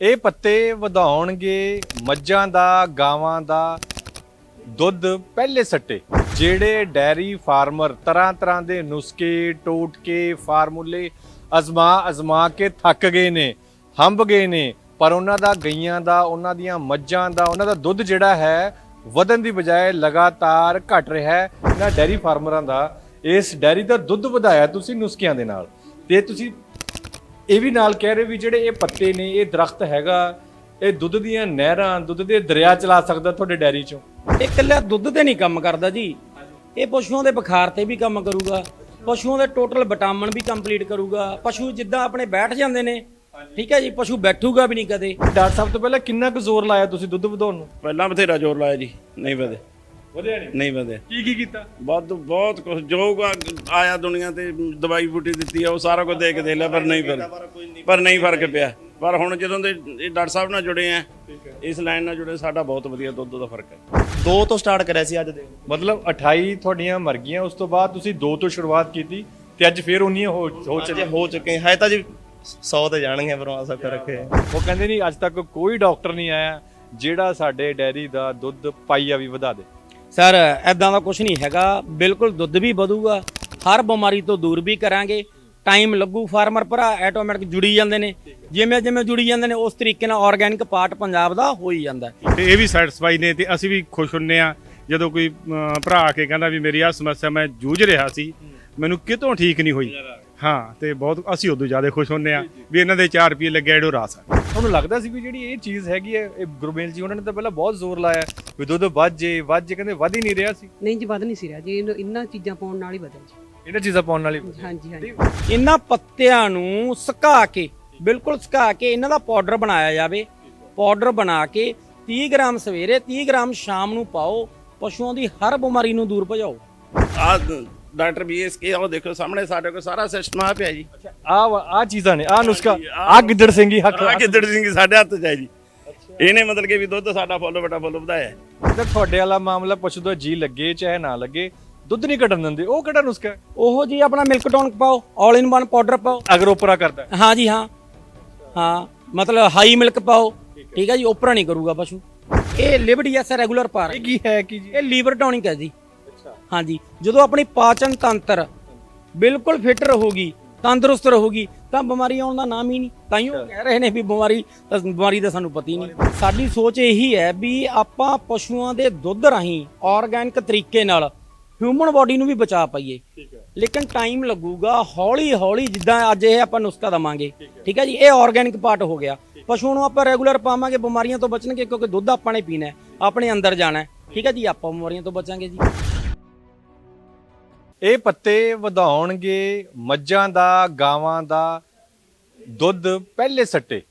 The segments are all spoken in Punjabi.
ਇਹ ਪੱਤੇ ਵਧਾਉਣਗੇ ਮੱਝਾਂ ਦਾ, ਗਾਵਾਂ ਦਾ, ਦੁੱਧ ਪਹਿਲੇ ਸੱਟੇ, ਜਿਹੜੇ ਡੈਰੀ ਫਾਰਮਰ ਤਰ੍ਹਾਂ ਤਰ੍ਹਾਂ ਦੇ ਨੁਸਖੇ, ਟੋਟਕੇ, ਫਾਰਮੂਲੇ ਅਜ਼ਮਾ ਅਜ਼ਮਾ ਕੇ ਥੱਕ ਗਏ ਨੇ, ਹੰਬ ਗਏ ਨੇ, ਪਰ ਉਹਨਾਂ ਦਾ ਗਈਆਂ ਦਾ, ਉਹਨਾਂ ਦੀਆਂ ਮੱਝਾਂ ਦਾ, ਉਹਨਾਂ ਦਾ ਦੁੱਧ ਜਿਹੜਾ ਹੈ, ਵਧਣ ਦੀ ਬਜਾਏ ਲਗਾਤਾਰ ਘਟ ਰਿਹਾ ਹੈ। ਇਹਨਾਂ ਡੈਰੀ ਫਾਰਮਰਾਂ ਦਾ ਇਸ ਡੈਰੀ ਦਾ ਦੁੱਧ ਵਧਾਇਆ ਤੁਸੀਂ ਨੁਸਖਿਆਂ ਦੇ ਨਾਲ। ਤੇ ਤੁਸੀਂ ਇਹ ਵੀ ਨਾਲ ਕਹਿ ਰਹੇ ਵੀ ਜਿਹੜੇ ਇਹ ਪੱਤੇ ਨੇ ਇਹ ਦਰਖਤ ਹੈਗਾ ਇਹ ਦੁੱਧ ਦੀਆਂ ਨਹਿਰਾਂ ਦੁੱਧ ਦੇ ਦਰਿਆ ਚਲਾ ਸਕਦਾ ਤੁਹਾਡੇ ਡੈਰੀ ਚੋਂ। ਇਹ ਇਕੱਲਾ ਦੁੱਧ ਤੇ ਨਹੀਂ ਕੰਮ ਕਰਦਾ ਜੀ। ਇਹ ਪਸ਼ੂਆਂ ਦੇ ਬੁਖਾਰ ਤੇ ਵੀ ਕੰਮ ਕਰੂਗਾ। ਪਸ਼ੂਆਂ ਦੇ ਟੋਟਲ ਵਿਟਾਮਿਨ ਵੀ ਕੰਪਲੀਟ ਕਰੂਗਾ। ਪਸ਼ੂ ਜਿੱਦਾਂ ਆਪਣੇ ਬੈਠ ਜਾਂਦੇ ਨੇ ਠੀਕ ਹੈ ਜੀ ਪਸ਼ੂ ਬੈਠੂਗਾ ਵੀ ਨਹੀਂ ਕਦੇ। ਡਾਕਟਰ ਸਾਹਿਬ ਤੋਂ ਪਹਿਲਾਂ ਕਿੰਨਾ ਕੁ ਜ਼ੋਰ ਲਾਇਆ ਤੁਸੀਂ ਦੁੱਧ ਵਧਾਉਣ ਨੂੰ? ਪਹਿਲਾਂ ਬਥੇਰਾ ਜ਼ੋਰ ਲਾਇਆ ਜੀ ਨਹੀਂ ਵਧੇ। ਵਧਿਆ ਨਹੀਂ? ਨਹੀਂ ਵਧੇ ਕੀ ਕੀ ਕੀਤਾ? ਬਹੁਤ ਬਹੁਤ ਕੁਝ ਜੋ ਆਇਆ ਦੁਨੀਆ ਤੇ ਦਵਾਈ ਬੂਟੀ ਦਿੱਤੀ ਆ ਉਹ ਸਾਰਾ ਕੁਝ ਦੇ ਕੇ ਦੇ ਲਿਆ ਪਰ ਨਹੀਂ ਫ਼ਰਕ ਪਰ ਨਹੀਂ ਫ਼ਰਕ ਪਿਆ। ਪਰ ਹੁਣ ਜਦੋਂ ਦੇ ਇਹ ਡਾਕਟਰ ਸਾਹਿਬ ਨਾਲ ਜੁੜੇ ਆ ਇਸ ਲਾਈਨ ਨਾਲ ਜੁੜੇ ਸਾਡਾ ਬਹੁਤ ਵਧੀਆ ਦੁੱਧ ਦਾ ਫ਼ਰਕ ਹੈ। ਦੋ ਤੋਂ ਸਟਾਰਟ ਕਰਿਆ ਸੀ ਅੱਜ ਦੇ। ਮਤਲਬ 28 ਤੁਹਾਡੀਆਂ ਮਰ ਗਈਆਂ ਉਸ ਤੋਂ ਬਾਅਦ ਤੁਸੀਂ ਦੋ ਤੋਂ ਸ਼ੁਰੂਆਤ ਕੀਤੀ ਤੇ ਅੱਜ ਫੇਰ ਉਨੀਆਂ ਹੋ ਹੋ ਜੇ ਹੋ ਚੁੱਕੇ ਹੈ ਤਾਂ ਜੀ 100 ਤੇ ਜਾਣਗੇ ਪਰਮਾਤਮਾ ਕਰ ਰੱਖੇ। ਉਹ ਕਹਿੰਦੇ ਨਹੀਂ ਅੱਜ ਤੱਕ ਕੋਈ ਡਾਕਟਰ ਨਹੀਂ ਆਇਆ ਜਿਹੜਾ ਸਾਡੇ ਡੈਰੀ ਦਾ ਦੁੱਧ ਪਾਈਆ ਵੀ ਵਧਾ ਦੇ। ਸਰ ਐਦਾਂ ਦਾ ਕੁਝ ਨਹੀਂ ਹੈਗਾ। ਬਿਲਕੁਲ ਦੁੱਧ ਵੀ ਵਧੂਗਾ। ਹਰ ਬਿਮਾਰੀ ਤੋਂ ਦੂਰ ਵੀ ਕਰਾਂਗੇ। ਟਾਈਮ ਲੱਗੂ ਫਾਰਮਰ ਭਰਾ ਆਟੋਮੈਟਿਕ ਜੁੜੀ ਜਾਂਦੇ ਨੇ। ਜਿਵੇਂ ਜਿਵੇਂ ਜੁੜੀ ਜਾਂਦੇ ਨੇ, ਉਸ ਤਰੀਕੇ ਨਾਲ ਆਰਗੈਨਿਕ ਪਾਰਟ ਪੰਜਾਬ ਦਾ ਹੋ ਹੀ ਜਾਂਦਾ ਹੈ। ਤੇ ਇਹ ਵੀ ਸੈਟੀਸਫਾਈ ਨੇ ਤੇ ਅਸੀਂ ਵੀ ਖੁਸ਼ ਹੁੰਨੇ ਆ। ਜਦੋਂ ਕੋਈ ਭਰਾ ਆ ਕੇ ਕਹਿੰਦਾ ਵੀ ਮੇਰੀ ਆ ਸਮੱਸਿਆ, ਮੈਂ ਜੂਝ ਰਿਹਾ ਸੀ। ਮੈਨੂੰ ਕਿਤੋਂ ਠੀਕ ਨਹੀਂ ਹੋਈ? ਹਾਂ ਤੇ ਬਹੁਤ ਅਸੀਂ ਉਦੋਂ ਜ਼ਿਆਦਾ ਖੁਸ਼ ਹੁੰਨੇ ਆ ਵੀ ਇਹਨਾਂ ਦੇ 4 ਰੁਪਏ ਲੱਗਿਆ ਇਹੜੋ ਰਾਸ ਆ ਤੁਹਾਨੂੰ ਲੱਗਦਾ ਸੀ ਵੀ ਜਿਹੜੀ ਇਹ ਚੀਜ਼ ਹੈਗੀ ਹੈ ਇਹ ਗੁਰਮੇਲ ਜੀ ਉਹਨਾਂ ਨੇ ਤਾਂ ਪਹਿਲਾਂ ਬਹੁਤ ਜ਼ੋਰ ਲਾਇਆ ਵੀ ਦੁੱਧ ਵੱਧ ਜੇ ਵੱਧ ਜੇ ਕਹਿੰਦੇ ਵੱਧ ਹੀ ਨਹੀਂ ਰਿਹਾ ਸੀ। ਨਹੀਂ ਜੀ ਵੱਧ ਨਹੀਂ ਸੀ ਰਿਹਾ ਜੀ ਇਹਨੂੰ- ਇਹਨਾਂ ਚੀਜ਼ਾਂ ਪਾਉਣ ਨਾਲ ਹੀ ਵਧਿਆ ਜੀ। ਇਹਨਾਂ ਚੀਜ਼ਾਂ ਪਾਉਣ ਨਾਲ ਹੀ ਹਾਂਜੀ ਹਾਂਜੀ। ਇਹਨਾਂ ਪੱਤਿਆਂ ਨੂੰ ਸੁਕਾ ਕੇ ਬਿਲਕੁਲ ਸੁਕਾ ਕੇ ਇਹਨਾਂ ਦਾ ਪਾਊਡਰ ਬਣਾਇਆ ਜਾਵੇ। ਪਾਊਡਰ ਬਣਾ ਕੇ 30 ਗ੍ਰਾਮ ਸਵੇਰੇ 30 ਗ੍ਰਾਮ ਸ਼ਾਮ ਨੂੰ ਪਾਓ ਪਸ਼ੂਆਂ ਦੀ ਹਰ ਬਿਮਾਰੀ ਨੂੰ ਦੂਰ ਭਜਾਓ। ਆ ਡਾਕਟਰ ਬੀਐਸਕੇ ਉਹ ਦੇਖੋ ਸਾਹਮਣੇ ਸਾਡੇ ਕੋਲ ਸਾਰਾ ਸਿਸਟਮ ਆ ਪਿਆ ਜੀ। ਆ ਆ ਚੀਜ਼ਾਂ ਨੇ ਆ ਨੁਸਖਾ ਆ ਗਿੱਦੜ ਸਿੰਘੀ ਹੱਕ ਆ ਕਿੱਦੜ ਸਿੰਘ ਸਾਡੇ ਹੱਥ 'ਚ ਹੈ ਜੀ। ਇਹਨੇ ਮਤਲਬ ਕਿ ਵੀ ਦੁੱਧ ਸਾਡਾ ਫੁੱਲ ਬਟਾ ਫੁੱਲ ਵਧਾਇਆ। ਤੇ ਤੁਹਾਡੇ ਵਾਲਾ ਮਾਮਲਾ ਪਸ਼ੂ ਦਾ ਜੀ ਲੱਗੇ ਚਾਹੇ ਨਾ ਲੱਗੇ ਦੁੱਧ ਨਹੀਂ ਘਟਣ ਦਿੰਦੇ ਉਹ ਕਿਹੜਾ ਨੁਸਖਾ? ਉਹੋ ਜੀ ਆਪਣਾ ਮਿਲਕ ਟੌਨਿਕ ਪਾਓ 올 ਇਨ ਵਨ ਪਾਊਡਰ ਪਾਓ। ਅਗਰ ਉਪਰਾ ਕਰਦਾ ਹੈ। ਜੀ ਹਾਂ। ਹਾਂ ਮਤਲਬ ਹਾਈ ਮਿਲਕ ਪਾਓ। ਠੀਕ ਹੈ। ਜੀ ਓਪਰਾ ਨਹੀਂ ਕਰੂਗਾ ਪਸ਼ੂ। ਇਹ ਲਿਵਡੀਐਸ ਰੈਗੂਲਰ ਪਾਰ ਇਹ ਕੀ ਹੈ ਕੀ ਜੀ? ਇਹ ਲੀਵਰ ਟੌਨਿਕ ਹੈ ਜੀ। ਹਾਂਜੀ ਜਦੋਂ ਆਪਣੀ ਪਾਚਨ ਤੰਤਰ ਬਿਲਕੁਲ ਫਿੱਟ ਰਹੂਗੀ ਤੰਦਰੁਸਤ ਰਹੂਗੀ ਤਾਂ ਬਿਮਾਰੀ ਆਉਣ ਦਾ ਨਾਮ ਹੀ ਨਹੀਂ। ਤਾਂ ਹੀ ਉਹ ਕਹਿ ਰਹੇ ਨੇ ਵੀ ਬਿਮਾਰੀ ਬਿਮਾਰੀ ਦਾ ਸਾਨੂੰ ਪਤਾ ਹੀ ਨਹੀਂ। ਸਾਡੀ ਸੋਚ ਇਹੀ ਹੈ ਵੀ ਆਪਾਂ ਪਸ਼ੂਆਂ ਦੇ ਦੁੱਧ ਰਾਹੀਂ ਆਰਗੈਨਿਕ ਤਰੀਕੇ ਨਾਲ ਹਿਊਮਨ ਬਾਡੀ ਨੂੰ ਵੀ ਬਚਾ ਪਾਈਏ। ਲੇਕਿਨ ਟਾਈਮ ਲੱਗੂਗਾ ਹੌਲੀ ਹੌਲੀ ਜਿੱਦਾਂ ਅੱਜ ਇਹ ਆਪਾਂ ਨੁਸਖਾ ਦਵਾਂਗੇ। ਠੀਕ ਹੈ। ਜੀ ਇਹ ਆਰਗੈਨਿਕ ਪਾਰਟ ਹੋ ਗਿਆ। ਪਸ਼ੂ ਨੂੰ ਆਪਾਂ ਰੈਗੂਲਰ ਪਾਵਾਂਗੇ ਬਿਮਾਰੀਆਂ ਤੋਂ ਬਚਣਗੇ ਕਿਉਂਕਿ ਦੁੱਧ ਆਪਾਂ ਨੇ ਪੀਣਾ ਆਪਣੇ ਅੰਦਰ ਜਾਣਾ। ਠੀਕ ਹੈ ਜੀ ਆਪਾਂ ਬਿਮਾਰੀਆਂ ਤੋਂ ਬਚਾਂਗੇ ਜੀ। ਇਹ ਪੱਤੇ ਵਧਾਉਣਗੇ, ਮੱਝਾਂ ਦਾ, ਗਾਵਾਂ ਦਾ, ਦੁੱਧ ਪਹਿਲੇ ਸੱਟੇ।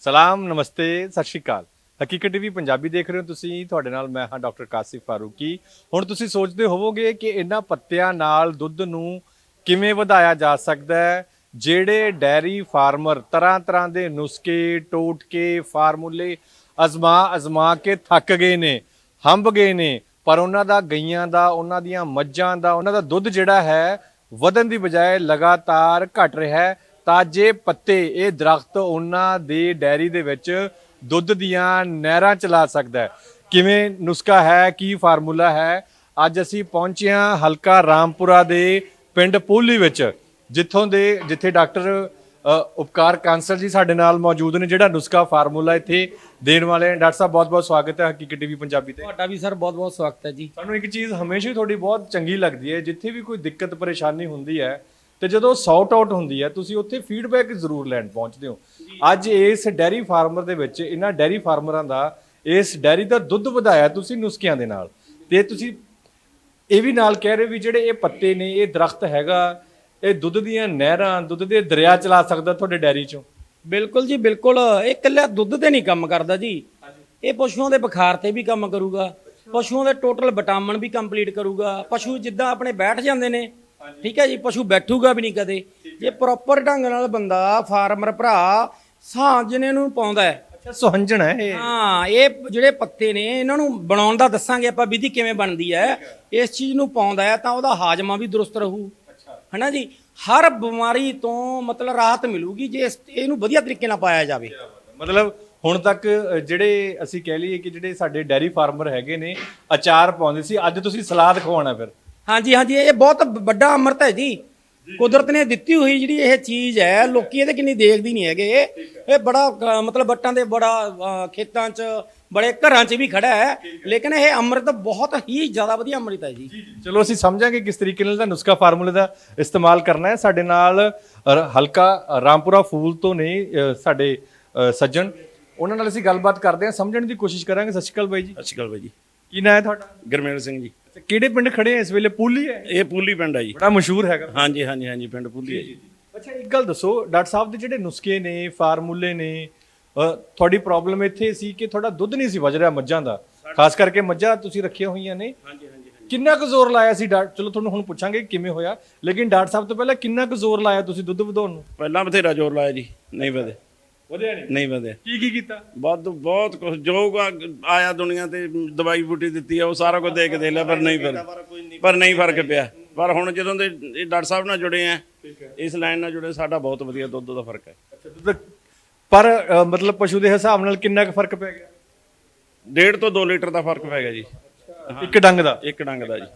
ਸਲਾਮ, ਨਮਸਤੇ, ਸਤਿ ਸ਼੍ਰੀ ਅਕਾਲ। ਹਕੀਕਤ ਟੀਵੀ ਪੰਜਾਬੀ ਦੇਖ ਰਹੇ ਹੋ ਤੁਸੀਂ। ਤੁਹਾਡੇ ਨਾਲ ਮੈਂ ਹਾਂ ਡਾਕਟਰ ਕਾਸਿਫ ਫਾਰੂਕੀ। ਹੁਣ ਤੁਸੀਂ ਸੋਚਦੇ ਹੋਵੋਗੇ ਕਿ ਇਹਨਾਂ ਪੱਤਿਆਂ ਨਾਲ ਦੁੱਧ ਨੂੰ ਕਿਵੇਂ ਵਧਾਇਆ ਜਾ ਸਕਦਾ ਹੈ? ਜਿਹੜੇ ਡੈਰੀ ਫਾਰਮਰ ਤਰ੍ਹਾਂ ਤਰ੍ਹਾਂ ਦੇ ਨੁਸਖੇ, ਟੋਟਕੇ, ਫਾਰਮੂਲੇ ਅਜ਼ਮਾ ਅਜ਼ਮਾ ਕੇ ਥੱਕ ਗਏ ਨੇ, ਹੰਬ ਗਏ ਨੇ ਪਰ ਉਹਨਾਂ ਦਾ ਗਈਆਂ ਦਾ, ਉਹਨਾਂ ਦੀਆਂ ਮੱਝਾਂ ਦਾ, ਉਹਨਾਂ ਦਾ ਦੁੱਧ ਜਿਹੜਾ ਹੈ, ਵਧਣ ਦੀ ਬਜਾਏ ਲਗਾਤਾਰ ਘਟ ਰਿਹਾ ਹੈ। ਤਾਂ ਜੇ ਪੱਤੇ, ਇਹ ਦਰਖਤ ਉਹਨਾਂ ਦੇ ਡੈਰੀ ਦੇ ਵਿੱਚ ਦੁੱਧ ਦੀਆਂ ਨਹਿਰਾਂ ਚਲਾ ਸਕਦਾ ਹੈ। ਕਿਵੇਂ ਨੁਸਖਾ ਹੈ, ਕੀ ਫਾਰਮੂਲਾ ਹੈ? ਅੱਜ ਅਸੀਂ ਪਹੁੰਚੇ ਹਾਂ ਹਲਕਾ ਰਾਮਪੁਰਾ ਦੇ ਪਿੰਡ ਪੋਲੀ ਵਿੱਚ, ਜਿੱਥੋਂ ਦੇ, ਜਿੱਥੇ ਡਾਕਟਰ ਉਪਕਾਰ ਕਾਂਸਲ ਜੀ ਸਾਡੇ ਨਾਲ ਮੌਜੂਦ ਨੇ ਜਿਹੜਾ ਨੁਸਖਾ ਫਾਰਮੂਲਾ ਇੱਥੇ ਦੇਣ ਵਾਲੇ ਨੇ। ਡਾਕਟਰ ਸਾਹਿਬ ਬਹੁਤ ਬਹੁਤ ਸਵਾਗਤ ਹੈ ਹਕੀਕਤ ਟੀਵੀ ਪੰਜਾਬੀ ਤੇ। ਤੁਹਾਡਾ ਵੀ ਸਰ ਬਹੁਤ ਬਹੁਤ ਸਵਾਗਤ ਹੈ ਜੀ। ਸਾਨੂੰ ਇੱਕ ਚੀਜ਼ ਹਮੇਸ਼ਾ ਹੀ ਤੁਹਾਡੀ ਬਹੁਤ ਚੰਗੀ ਲੱਗਦੀ ਹੈ ਜਿੱਥੇ ਵੀ ਕੋਈ ਦਿੱਕਤ ਪਰੇਸ਼ਾਨੀ ਹੁੰਦੀ ਹੈ ਤੇ ਜਦੋਂ ਸੌਟ ਆਊਟ ਹੁੰਦੀ ਹੈ ਤੁਸੀਂ ਉੱਥੇ ਫੀਡਬੈਕ ਜ਼ਰੂਰ ਲੈਣ ਪਹੁੰਚਦੇ ਹੋ। ਅੱਜ ਇਸ ਡੈਰੀ ਫਾਰਮਰ ਦੇ ਵਿੱਚ ਇਹਨਾਂ ਡੈਰੀ ਫਾਰਮਰਾਂ ਦਾ ਇਸ ਡੈਰੀ ਦਾ ਦੁੱਧ ਵਧਾਇਆ ਤੁਸੀਂ ਨੁਸਖਿਆਂ ਦੇ ਨਾਲ। ਤੇ ਤੁਸੀਂ ਇਹ ਵੀ ਨਾਲ ਕਹਿ ਰਹੇ ਵੀ ਜਿਹੜੇ ਇਹ ਪੱਤੇ ਨੇ ਇਹ ਦਰਖਤ ਹੈਗਾ ਇਹ ਦੁੱਧ ਦੀਆਂ ਨਹਿਰਾਂ ਦੁੱਧ ਦੇ ਦਰਿਆ ਚਲਾ ਸਕਦਾ ਤੁਹਾਡੇ ਡੈਰੀ ਚੋਂ? ਬਿਲਕੁਲ ਜੀ ਬਿਲਕੁਲ। ਇਹ ਇਕੱਲਾ ਦੁੱਧ ਤੇ ਨਹੀਂ ਕੰਮ ਕਰਦਾ ਜੀ। ਇਹ ਪਸ਼ੂਆਂ ਦੇ ਬੁਖਾਰ ਤੇ ਵੀ ਕੰਮ ਕਰੂਗਾ। ਪਸ਼ੂਆਂ ਦੇ ਟੋਟਲ ਵਿਟਾਮਿਨ ਵੀ ਕੰਪਲੀਟ ਕਰੂਗਾ। ਪਸ਼ੂ ਜਿੱਦਾਂ ਆਪਣੇ ਬੈਠ ਜਾਂਦੇ ਨੇ ਠੀਕ ਹੈ ਜੀ ਪਸ਼ੂ ਬੈਠੂਗਾ ਵੀ ਨਹੀਂ ਕਦੇ। ਜੇ ਪ੍ਰੋਪਰ ਢੰਗ ਨਾਲ ਬੰਦਾ ਫਾਰਮਰ ਭਰਾ ਸਾਂ ਜਿਹਨੇ ਨੂੰ ਪਾਉਂਦਾ ਹੈ। ਅੱਛਾ ਸੁਹੰਜਣ ਹੈ ਇਹ? ਹਾਂ ਇਹ ਜਿਹੜੇ ਪੱਤੇ ਨੇ ਇਹਨਾਂ ਨੂੰ ਬਣਾਉਣ ਦਾ ਦੱਸਾਂਗੇ ਆਪਾਂ ਵਿਧੀ ਕਿਵੇਂ ਬਣਦੀ ਹੈ। ਇਸ ਚੀਜ਼ ਨੂੰ ਪਾਉਂਦਾ ਹੈ ਤਾਂ ਉਹਦਾ ਹਾਜ਼ਮਾ ਵੀ ਦਰੁਸਤ ਰਹੂ। ਹਨਾ ਜੀ? ਹਰ ਬਿਮਾਰੀ ਤੋਂ ਮਤਲਬ ਰਾਹਤ ਮਿਲੂਗੀ ਜੇ ਇਸ- ਇਹਨੂੰ ਵਧੀਆ ਤਰੀਕੇ ਨਾਲ ਪਾਇਆ ਜਾਵੇ। ਮਤਲਬ ਹੁਣ ਤੱਕ ਅ, ਜਿਹੜੇ ਅਸੀਂ ਕਹਿ ਲਈਏ ਕਿ ਜਿਹੜੇ ਸਾਡੇ ਡੈਰੀ ਫਾਰਮਰ ਹੈਗੇ ਨੇ ਅਚਾਰ ਪਾਉਂਦੇ ਸੀ ਅੱਜ ਤੁਸੀਂ ਸਲਾਦ ਖਵਾਉਣਾ ਫਿਰ। ਹਾਂਜੀ ਹਾਂਜੀ ਇਹ ਬਹੁਤ ਵੱਡਾ ਅੰਮ੍ਰਿਤ ਹੈ ਜੀ। ਕੁਦਰਤ ਨੇ ਦਿੱਤੀ ਹੋਈ ਜਿਹੜੀ ਇਹ ਚੀਜ਼ ਹੈ ਲੋਕੀ ਇਹਦੇ ਕਿੰਨੀ ਦੇਖਦੀ ਨਹੀਂ ਹੈਗੇ। ਇਹ ਬੜਾ ਅ, ਮਤਲਬ ਵੱਟਾਂ ਦੇ ਬੜਾ ਅ, ਖੇਤਾਂ 'ਚ ਬੜੇ ਘਰਾਂ 'ਚ ਵੀ ਖੜਾ ਹੈ। ਲੇਕਿਨ ਇਹ ਅੰਮ੍ਰਿਤ ਬਹੁਤ ਹੀ ਜ਼ਿਆਦਾ ਵਧੀਆ ਅੰਮ੍ਰਿਤ ਹੈ ਜੀ। ਚਲੋ ਅਸੀਂ ਸਮਝਾਂਗੇ ਕਿਸ ਤਰੀਕੇ ਨਾਲ ਦਾ ਨੁਸਖਾ ਫਾਰਮੂਲੇ ਦਾ ਇਸਤੇਮਾਲ ਕਰਨਾ ਹੈ। ਸਾਡੇ ਨਾਲ ਰ- ਹਲਕਾ ਰਾਮਪੁਰਾ ਫੂਲ ਤੋਂ ਨੇ ਅ, ਸਾਡੇ ਅ, ਸੱਜਣ। ਉਹਨਾਂ ਨਾਲ ਅਸੀਂ ਗੱਲਬਾਤ ਕਰਦੇ ਹਾਂ। ਸਮਝਣ ਦੀ ਕੋਸ਼ਿਸ਼ ਕਰਾਂਗੇ। ਸਤਿ ਸ਼੍ਰੀ ਅਕਾਲ ਬਾਈ ਜੀ। ਸਤਿ ਸ਼੍ਰੀ ਅਕਾਲ ਬਾਈ ਜੀ। ਕੀ ਨਾਂ ਹੈ ਤੁਹਾਡਾ? ਗਰਮੇਲ ਸਿੰਘ ਜੀ। ਤੇ ਕਿਹੜੇ ਪਿੰਡ ਖੜੇ ਆ ਇਸ ਵੇਲੇ? ਪੂਲੀ ਹੈ? ਇਹ ਪੂਲੀ ਪਿੰਡ ਆ ਜੀ। ਬੜਾ ਮਸ਼ਹੂਰ ਹੈਗਾ। ਹਾਂਜੀ ਹਾਂਜੀ ਹਾਂਜੀ ਪਿੰਡ ਪੂਲੀ ਹੈ ਜੀ। ਅੱਛਾ ਇੱਕ ਗੱਲ ਦੱਸੋ ਡਾਕਟਰ ਸਾਹਿਬ ਦੇ ਜਿਹੜੇ ਨੁਸਖੇ ਨੇ ਫਾਰਮੂਲੇ ਨੇ ਤੁਹਾਡੀ ਪ੍ਰੋਬਲਮ ਇੱਥੇ ਸੀ ਕਿ ਤੁਹਾਡਾ ਦੁੱਧ ਨਹੀਂ ਸੀ ਵਜ ਰਿਹਾ ਮੱਝਾਂ ਦਾ। ਖਾਸ ਕਰਕੇ ਮੱਝਾਂ ਤੁਸੀਂ ਰੱਖੀਆਂ ਹੋਈਆਂ ਨੇ। ਹਾਂਜੀ ਹਾਂਜੀ ਕਿੰਨਾ ਕੁ ਜ਼ੋਰ ਲਾਇਆ ਸੀ ਡਾਕਟਰ? ਚਲੋ ਤੁਹਾਨੂੰ ਹੁਣ ਪੁੱਛਾਂਗੇ ਕਿਵੇਂ ਹੋਇਆ। ਲੇਕਿਨ ਡਾਕਟਰ ਸਾਹਿਬ ਤੋਂ ਪਹਿਲਾਂ ਕਿੰਨਾ ਕੁ ਜ਼ੋਰ ਲਾਇਆ ਤੁਸੀਂ ਦੁੱਧ ਵਧਾਉਣ ਨੂੰ? ਪਹਿਲਾਂ ਬਥੇਰਾ ਜ਼ੋਰ ਲਾਇਆ ਜੀ। ਨਹੀਂ ਵਧੇ। ਵਧਿਆ ਨਹੀਂ? ਨਹੀਂ ਵਧੇ। ਕੀ ਕੀ ਕੀਤਾ? ਬਹੁਤ ਬਹੁਤ ਕੁਝ ਜੋ ਆਇਆ ਦੁਨੀਆ ਤੇ ਦਵਾਈ ਬੂਟੀ ਦਿੱਤੀ ਆ ਉਹ ਸਾਰਾ ਕੁਝ ਦੇ ਕੇ ਦੇ ਲਿਆ ਪਰ ਨਹੀਂ ਫ਼ਰਕ ਪਰ ਨਹੀਂ ਫ਼ਰਕ ਪਿਆ। ਪਰ ਹੁਣ ਜਦੋਂ ਦੇ ਡਾਕਟਰ ਸਾਹਿਬ ਨਾਲ ਜੁੜੇ ਆ ਇਸ ਲਾਈਨ ਨਾਲ ਜੁੜੇ ਸਾਡਾ ਬਹੁਤ ਵਧੀਆ ਦੁੱਧ ਦਾ ਫ਼ਰਕ ਹੈ। ਦੁੱਧ ਪਰ ਅ, ਮਤਲਬ ਪਸ਼ੂ ਦੇ ਹਿਸਾਬ ਨਾਲ ਕਿੰਨਾ ਕੁ ਫ਼ਰਕ ਪੈ ਗਿਆ? ਡੇਢ ਤੋਂ 2 ਲੀਟਰ ਦਾ ਫ਼ਰਕ ਪੈ ਗਿਆ ਜੀ। ਇੱਕ ਡੰਗ ਦਾ? ਇੱਕ ਡੰਗ ਦਾ ਜੀ।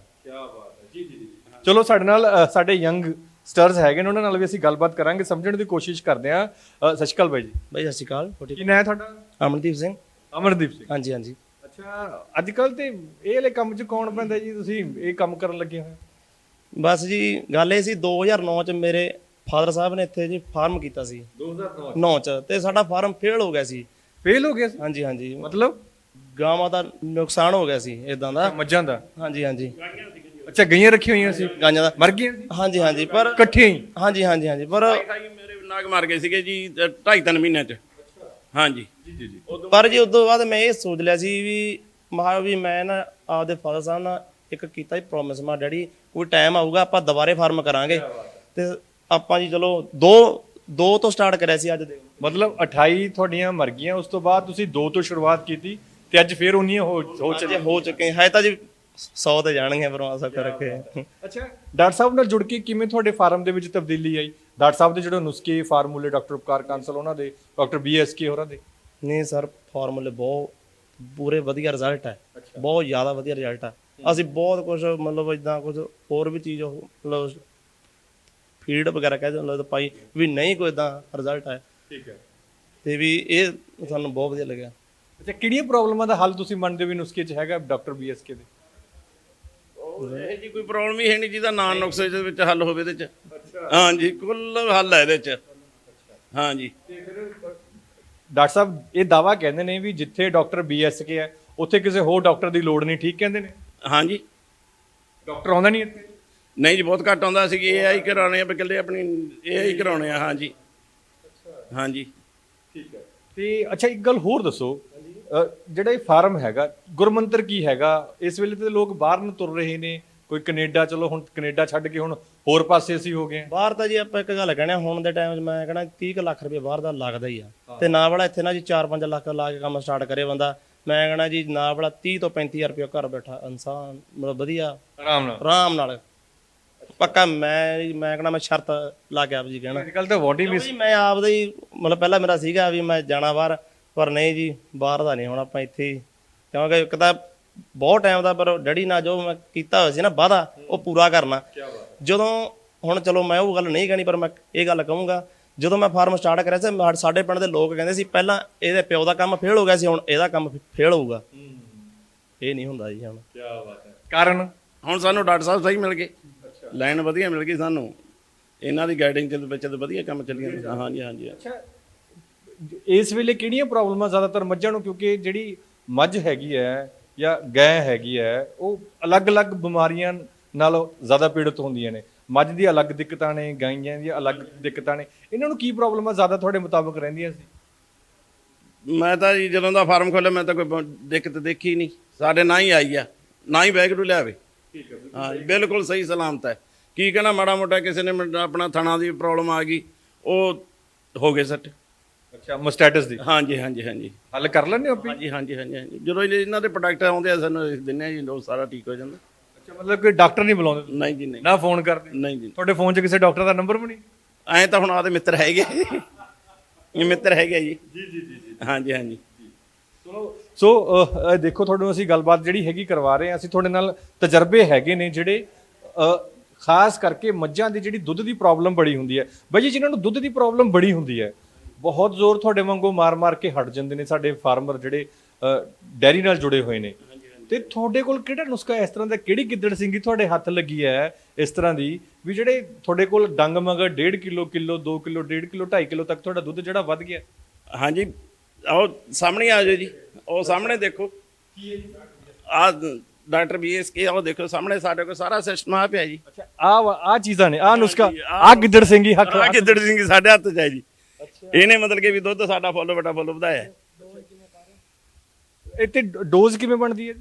ਚਲੋ ਸਾਡੇ ਨਾਲ ਅ, ਸਾਡੇ ਯੰਗ ਸਟਾਰਸ ਹੈਗੇ ਨੇ ਉਹਨਾਂ ਨਾਲ ਵੀ ਅਸੀਂ ਗੱਲਬਾਤ ਕਰਾਂਗੇ ਸਮਝਣ ਦੀ ਕੋਸ਼ਿਸ਼ ਕਰਦੇ ਹਾਂ। ਅ, ਸਤਿ ਸ਼੍ਰੀ ਅਕਾਲ ਬਾਈ ਜੀ। ਬਾਈ ਸਤਿ ਸ਼੍ਰੀ ਅਕਾਲ। ਕੀ ਨਾਂ ਹੈ ਤੁਹਾਡਾ? ਅਮਨਦੀਪ ਸਿੰਘ। ਅਮਰਦੀਪ ਸਿੰਘ। ਹਾਂਜੀ ਹਾਂਜੀ। ਅੱਛਾ ਅੱਜ ਕੱਲ ਤੇ ਇਹ ਵਾਲੇ ਕੰਮ 'ਚ ਕੌਣ ਪੈਂਦਾ ਜੀ? ਤੁਸੀਂ ਇਹ ਕੰਮ ਕਰਨ ਲੱਗੇ ਹੋਏ ਬਸ ਜੀ ਗੱਲ ਇਹ ਸੀ 2009 ਚ ਮੇਰੇ ਫਾਦਰ ਸਾਹਿਬ ਨੇ ਇੱਥੇ ਜੀ ਫਾਰਮ ਕੀਤਾ ਸੀ। 2009 9 ਚ। ਤੇ ਸਾਡਾ ਫਾਰਮ ਫੇਲ ਹੋ ਗਿਆ ਸੀ। ਫੇਲ ਹੋ ਗਿਆ ਸੀ? ਹਾਂਜੀ ਹਾਂਜੀ। ਮਤਲਬ? ਗਾਵਾਂ ਦਾ ਨੁਕਸਾਨ ਹੋ ਗਿਆ ਸੀ ਇਦਾਂ ਦਾ। ਮੱਝਾਂ ਦਾ? ਹਾਂਜੀ ਹਾਂਜੀ। ਅੱਛਾ ਗਈਆਂ ਰੱਖੀ ਹੋਈਆਂ ਸੀ? ਗਾਂਜਾਂ ਦਾ। ਮਰ ਗਈਆਂ ਸੀ? ਹਾਂਜੀ ਹਾਂਜੀ ਪਰ ਇਕੱਠੀਆਂ ਹੀ? ਹਾਂਜੀ ਹਾਂਜੀ ਹਾਂਜੀ ਪਰ ਮੇਰੇ ਨਾਗ ਮਾਰ ਗਏ ਸੀਗੇ ਜੀ 2.5 ਮਹੀਨਿਆਂ ਚ। ਹਾਂਜੀ। ਪਰ ਜੀ ਉਦੋਂ ਬਾਅਦ ਮੈਂ ਇਹ ਸੋਚ ਲਿਆ ਸੀ ਵੀ ਮਹਾ ਵੀ ਮੈਂ ਨਾ ਆਪਦੇ ਫਾਦਰ ਸਾਹਿਬ ਨਾਲ ਇੱਕ ਕੀਤਾ ਹੀ ਪ੍ਰੋਮਿਸ ਮਾ ਡੈਡੀ ਕੋਈ ਟਾਈਮ ਆਊਗਾ ਆਪਾਂ ਦੁਬਾਰੇ ਫਾਰਮ ਕਰਾਂਗੇ। ਤੇ ਆਪਾਂ ਜੀ ਚਲੋ ਦੋ ਦੋ ਤੋਂ ਸਟਾਰਟ ਕਰਿਆ ਸੀ ਅੱਜ ਦੇ। ਮਤਲਬ 28 ਤੁਹਾਡੀਆਂ ਮਰ ਗਈਆਂ ਉਸ ਤੋਂ ਬਾਅਦ ਤੁਸੀਂ ਦੋ ਤੋਂ ਸ਼ੁਰੂਆਤ ਕੀਤੀ ਤੇ ਅੱਜ ਫੇਰ ਉਨੀਆਂ ਹੋ ਹੋ ਅੱਜ ਹੋ ਚੁੱਕੇ ਹੈ ਤਾਂ ਜੀ 100 ਤੇ ਜਾਣਗੇ ਪਰਮਾਤਮਾ ਕਰਕੇ ਅੱਛਾ ਡਾਕਟਰ ਸਾਹਿਬ ਨਾਲ ਜੁੜ ਕੇ ਕਿਵੇਂ ਤੁਹਾਡੇ ਫਾਰਮ ਦੇ ਵਿੱਚ ਤਬਦੀਲੀ ਆਈ? ਡਾਕਟਰ ਸਾਹਿਬ ਦੇ ਜਿਹੜੇ ਨੁਸਖੇ ਫਾਰਮੂਲੇ ਡਾਕਟਰ ਉਪਕਾਰ ਕਾਂਸਲ ਉਹਨਾਂ ਦੇ ਡਾਕਟਰ ਬੀਐਸਕੇ ਹੋਰਾਂ ਦੇ? ਨਹੀਂ ਸਰ ਫਾਰਮੂਲੇ ਬਹੁਤ ਪੂਰੇ ਵਧੀਆ ਰਿਜ਼ਲਟ ਹੈ ਬਹੁਤ ਜ਼ਿਆਦਾ ਵਧੀਆ ਰਿਜ਼ਲਟ ਹੈ ਅਸੀਂ ਬਹੁਤ ਕੁਝ ਮਤਲਬ ਇਦਾਂ ਕੁਝ ਹੋਰ ਵੀ ਚੀਜ਼ ਮਤਲਬ ਫੀਡ ਵਗੈਰਾ ਕਹਿੰਦੇ ਮਤਲਬ ਪਾਈ ਵੀ ਨਹੀਂ ਕੋਈ ਇਦਾਂ ਰਿਜ਼ਲਟ ਹੈ ਠੀਕ ਹੈ। ਤੇ ਵੀ ਇਹ ਸਾਨੂੰ ਬਹੁਤ ਵਧੀਆ ਲੱਗਿਆ। ਅੱਛਾ ਕਿਹੜੀਆਂ ਪ੍ਰੋਬਲਮਾਂ ਦਾ ਹੱਲ ਤੁਸੀਂ ਮੰਨਦੇ ਹੋ ਵੀ ਨੁਸਖੇ 'ਚ ਹੈਗਾ ਡਾਕਟਰ ਬੀਐਸਕੇ ਦੇ? ਇਹ ਜੀ ਕੋਈ ਪ੍ਰੋਬਲਮ ਹੀ ਹੈ ਨਹੀਂ ਜਿਹਦਾ ਨਾਂ ਨੁਕਸੇ ਦੇ ਵਿੱਚ ਹੱਲ ਹੋਵੇ ਇਹਦੇ ਚ। ਹਾਂਜੀ ਕੁੱਲ ਹੱਲ ਹੈ ਇਹਦੇ ਚ। ਹਾਂਜੀ। ਡਾਕਟਰ ਸਾਹਿਬ ਇਹ ਦਾਵਾ ਕਹਿੰਦੇ ਨੇ ਵੀ ਜਿੱਥੇ ਡਾਕਟਰ ਬੀਐਸਕੇ ਹੈ ਉੱਥੇ ਕਿਸੇ ਹੋਰ ਡਾਕਟਰ ਦੀ ਲੋੜ ਨਹੀਂ ਠੀਕ ਕਹਿੰਦੇ ਨੇ? ਹਾਂਜੀ। ਡਾਕਟਰ ਆਉਂਦਾ ਨਹੀਂ ਇੱਥੇ? ਨਹੀਂ ਜੀ ਬਹੁਤ ਘੱਟ ਆਉਂਦਾ ਸੀ ਇਹ ਆਈ ਕਰਾਉਣੇ ਆ ਬਕਿਲੇ ਆਪਣੀ ਇਹ ਆਈ ਕਰਾਉਣੇ ਆ ਹਾਂਜੀ ਹਾਂਜੀ ਠੀਕ ਹੈ। ਤੇ ਅੱਛਾ ਇੱਕ ਗੱਲ ਹੋਰ ਦੱਸੋ। ਅ, ਜਿਹੜਾ ਇਹ ਫਾਰਮ ਹੈਗਾ ਗੁਰਮੰਤਰ ਕੀ ਹੈਗਾ? ਇਸ ਵੇਲੇ ਤੇ ਲੋਕ ਬਾਹਰ ਨੂੰ ਤੁਰ ਰਹੇ ਨੇ। ਕੋਈ ਕੈਨੇਡਾ ਚਲੋ ਹੁਣ ਕੈਨੇਡਾ ਛੱਡ ਕੇ ਹੁਣ ਹੋਰ ਪਾਸੇ ਅਸੀਂ ਹੋ ਗਏ ਹਾਂ। ਬਾਹਰ ਤਾਂ ਜੀ ਆਪਾਂ ਇੱਕ ਗੱਲ ਕਹਿਣਾ ਹੁਣ ਦੇ ਟਾਈਮ 'ਚ ਮੈਂ ਕਹਿਣਾ 30 ਕੁ ਲੱਖ ਰੁਪਏ ਬਾਹਰ ਦਾ ਲੱਗਦਾ ਹੀ ਆ। ਤੇ ਨਾ ਵਾਲਾ ਇੱਥੇ ਨਾ ਜੀ 4-5 ਲੱਖ ਲਾ ਕੇ ਕੰਮ ਸਟਾਰਟ ਕਰੇ ਬੰਦਾ। ਮੈਂ ਕਹਿਣਾ ਜੀ ਨਾ ਵਾਲਾ 30 ਤੋਂ 35000 ਰੁਪਏ ਘਰ ਬੈਠਾ ਇਨਸਾਨ ਮਤਲਬ ਵਧੀਆ। ਆਰਾਮ ਨਾਲ। ਆਰਾਮ ਨਾਲ। ਪੱਕਾ ਮੈਂ ਮੈਂ ਕਹਿਣਾ ਮੈਂ ਸ਼ਰਤ ਲਾ ਕੇ ਆਪ ਜੀ ਕਹਿਣਾ। ਅੱਜ ਕੱਲ ਤਾਂ ਵਾਡੀ ਵੀ ਮੈਂ ਆਪਦਾ ਹੀ ਮਤਲਬ ਪਹਿਲਾਂ ਮੇਰਾ ਸੀਗਾ ਵੀ ਮੈਂ ਜਾਣਾ ਬਾਹਰ ਪਰ ਨਹੀਂ ਜੀ ਬਾਹਰ ਦਾ ਨਹੀਂ ਹੁਣ ਆਪਾਂ ਇੱਥੇ ਹੀ। ਕਿਉਂਕਿ ਇੱਕ ਤਾਂ ਬਹੁਤ ਟਾਈਮ ਦਾ ਪਰ ਡੈਡੀ ਨਾਲ ਜੋ ਮੈਂ ਕੀਤਾ ਹੋਇਆ ਸੀ ਨਾ ਵਾਦਾ ਉਹ ਪੂਰਾ ਕਰਨਾ। ਜਦੋਂ ਹੁਣ ਚਲੋ ਮੈਂ ਉਹ ਗੱਲ ਨਹੀਂ ਕਹਿਣੀ ਪਰ ਮੈਂ ਇਹ ਗੱਲ ਕਹੂੰਗਾ ਜਦੋਂ ਮੈਂ ਫਾਰਮ ਸਟਾਰਟ ਕਰਿਆ ਸੀ ਸਾਡੇ ਪਿੰਡ ਦੇ ਲੋਕ ਕਹਿੰਦੇ ਸੀ ਪਹਿਲਾਂ ਇਹਦੇ ਪਿਓ ਦਾ ਕੰਮ ਫੇਲ ਹੋ ਗਿਆ ਸੀ ਹੁਣ ਇਹਦਾ ਕੰਮ ਫੇਲ ਹੋਊਗਾ। ਇਹ ਨਹੀਂ ਹੁੰਦਾ ਜੀ ਹੁਣ। ਕਾਰਨ? ਹੁਣ ਸਾਨੂੰ ਡਾਕਟਰ ਸਾਹਿਬ ਸਹੀ ਮਿਲ ਗਏ। ਲਾਈਨ ਵਧੀਆ ਮਿਲ ਗਈ ਸਾਨੂੰ। ਇਹਨਾਂ ਦੀ ਗਾਈਡਿੰਗ ਚ ਵਿੱਚ ਤਾਂ ਵਧੀਆ ਕੰਮ ਚੱਲੀ ਜਾਂਦਾ ਹਾਂਜੀ ਹਾਂਜੀ। ਅੱਛਾ ਇਸ ਵੇਲੇ ਕਿਹੜੀਆਂ ਪ੍ਰੋਬਲਮਾਂ ਜ਼ਿਆਦਾਤਰ ਮੱਝਾਂ ਨੂੰ? ਕਿਉਂਕਿ ਜਿਹੜੀ ਮੱਝ ਹੈਗੀ ਹੈ ਜਾਂ ਗਾਂ ਹੈਗੀ ਹੈ ਉਹ ਅਲੱਗ-ਅਲੱਗ ਬਿਮਾਰੀਆਂ ਨਾਲ ਜ਼ਿਆਦਾ ਪੀੜਤ ਹੁੰਦੀਆਂ ਨੇ। ਮੱਝ ਦੀ ਅਲੱਗ ਦਿੱਕਤਾਂ ਨੇ ਗਾਈਆਂ ਦੀਆਂ ਅਲੱਗ ਦਿੱਕਤਾਂ ਨੇ। ਇਹਨਾਂ ਨੂੰ ਕੀ ਪ੍ਰੋਬਲਮਾਂ ਜ਼ਿਆਦਾ ਤੁਹਾਡੇ ਮੁਤਾਬਕ ਰਹਿੰਦੀਆਂ ਸੀ? ਮੈਂ ਤਾਂ ਜੀ ਜਦੋਂ ਦਾ ਫਾਰਮ ਖੋਲ੍ਹਿਆ ਮੈਂ ਤਾਂ ਕੋਈ ਦਿੱਕਤ ਦੇਖੀ ਨਹੀਂ। ਸਾਡੇ ਨਾ ਹੀ ਆਈ ਆ। ਨਾ ਹੀ ਬੈਗ ਨੂੰ ਲਿਆਵੇ। ਠੀਕ ਹੈ ਬਿਲਕੁਲ ਸਹੀ। ਸਲਾਮਤ ਹੈ। ਕੀ ਕਹਿਣਾ ਮਾੜਾ ਮੋਟਾ ਕਿਸੇ ਨੇ ਆਪਣਾ ਥਣਾ ਦੀ ਪ੍ਰੋਬਲਮ ਆ ਗਈ ਉਹ ਹੋ ਗਏ ਸੱਟ। ਅੱਛਾ ਮਸਟੈਟਸ ਦੀ? ਹਾਂਜੀ ਹਾਂਜੀ ਹਾਂਜੀ। ਹੱਲ ਕਰ ਲੈਂਦੇ ਹੋ ਆਪੀ? ਹਾਂਜੀ ਹਾਂਜੀ ਹਾਂਜੀ ਹਾਂਜੀ। ਜਦੋਂ ਇਹ- ਇਹਨਾਂ ਦੇ ਪ੍ਰੋਡਕਟ ਆਉਂਦੇ ਆ ਸਾਨੂੰ ਅਸੀਂ ਦਿੰਦੇ ਆ ਜੀ ਉਹ ਸਾਰਾ ਠੀਕ ਹੋ ਜਾਂਦਾ। ਅੱਛਾ ਮਤਲਬ ਕਿ ਡਾਕਟਰ ਨਹੀਂ ਬੁਲਾਉਂਦੇ? ਨਹੀਂ ਜੀ ਨਹੀਂ। ਨਾ ਫੋਨ ਕਰਦੇ? ਨਹੀਂ ਜੀ। ਤੁਹਾਡੇ ਫੋਨ 'ਚ ਕਿਸੇ ਡਾਕਟਰ ਦਾ ਨੰਬਰ ਵੀ ਨਹੀਂ? ਐਂ ਤਾਂ ਹੁਣ ਆਦੇ ਮਿੱਤਰ ਹੈਗੇ। ਇਹ ਮਿੱਤਰ ਹੈਗੇ ਜੀ ਜੀ ਜੀ ਜੀ। ਹਾਂਜੀ ਹਾਂਜੀ। ਸੋ ਅਹ, ਅਹ, ਦੇਖੋ ਤੁਹਾਨੂੰ ਅਸੀਂ ਗੱਲਬਾਤ ਜਿਹੜੀ ਹੈਗੀ ਕਰਵਾ ਰਹੇ ਹਾਂ। ਅਸੀਂ ਤੁਹਾਡੇ ਨਾਲ ਤਜਰਬੇ ਹੈਗੇ ਨੇ ਜਿਹੜੇ ਅਹ, ਖਾਸ ਕਰਕੇ ਮੱਝਾਂ ਦੀ ਜਿਹੜੀ ਦੁੱਧ ਦੀ ਪ੍ਰੋਬਲਮ ਬੜੀ ਹੁੰਦੀ ਹੈ। ਬਾਈ ਜੀ ਜਿਨ੍ਹਾਂ ਨੂੰ ਦੁੱਧ ਦੀ ਪ੍ਰੋਬਲਮ ਬੜੀ ਹੁੰਦੀ ਹੈ ਬਹੁਤ ਜ਼ੋਰ ਤੁਹਾਡੇ ਵਾਂਗੂ ਮਾਰ-ਮਾਰ ਕੇ ਹਟ ਜਾਂਦੇ ਨੇ ਸਾਡੇ ਫਾਰਮਰ ਜਿਹੜੇ ਡੈਰੀ ਨਾਲ ਜੁੜੇ ਹੋਏ ਨੇ। ਤੇ ਤੁਹਾਡੇ ਕੋਲ ਕਿਹੜਾ ਨੁਸਖਾ ਇਸ ਤਰ੍ਹਾਂ ਦਾ ਕਿਹੜੀ ਗਿੱਦੜ ਸਿੰਘੀ ਤੁਹਾਡੇ ਹੱਥ ਲੱਗੀ ਹੈ ਇਸ ਤਰ੍ਹਾਂ ਦੀ ਵੀ ਜਿਹੜੇ ਤੁਹਾਡੇ ਕੋਲ ਡੰਗ ਮਗਰ 1.5 kilo kilo 2 kilo 1.5 kilo 2.5 kilo ਤੱਕ ਤੁਹਾਡਾ ਦੁੱਧ ਜਿਹੜਾ ਵੱਧ ਗਿਆ? ਹਾਂਜੀ ਆਓ ਸਾਹਮਣੇ ਆ ਜਾਓ ਜੀ। ਉਹ ਸਾਹਮਣੇ ਦੇਖੋ। ਆ ਡਾਕਟਰ ਬੀਐਸਕੇ ਆਓ ਦੇਖੋ ਸਾਹਮਣੇ ਸਾਡੇ ਕੋਲ ਸਾਰਾ ਸਿਸਟਮ ਆ ਪਿਆ ਜੀ। ਆ ਆ ਚੀਜ਼ਾਂ ਨੇ ਆ ਨੁਸਖਾ ਆ ਗਿੱਦੜ ਸਿੰਘੀ ਹੱਕ ਆ ਗਿੱਦੜ ਸਿੰਘ ਸਾਡੇ ਹੱਥ 'ਚ ਹੈ ਜੀ। ਇਹਨੇ ਮਤਲਬ ਕਿ ਵੀ ਦੁੱਧ ਸਾਡਾ ਫੁੱਲ ਬਟਾ ਫੁੱਲ ਵਧਾਇਆ। ਇੱਥੇ ਡੋਜ਼ ਕਿਵੇਂ ਬਣਦੀ ਹੈ?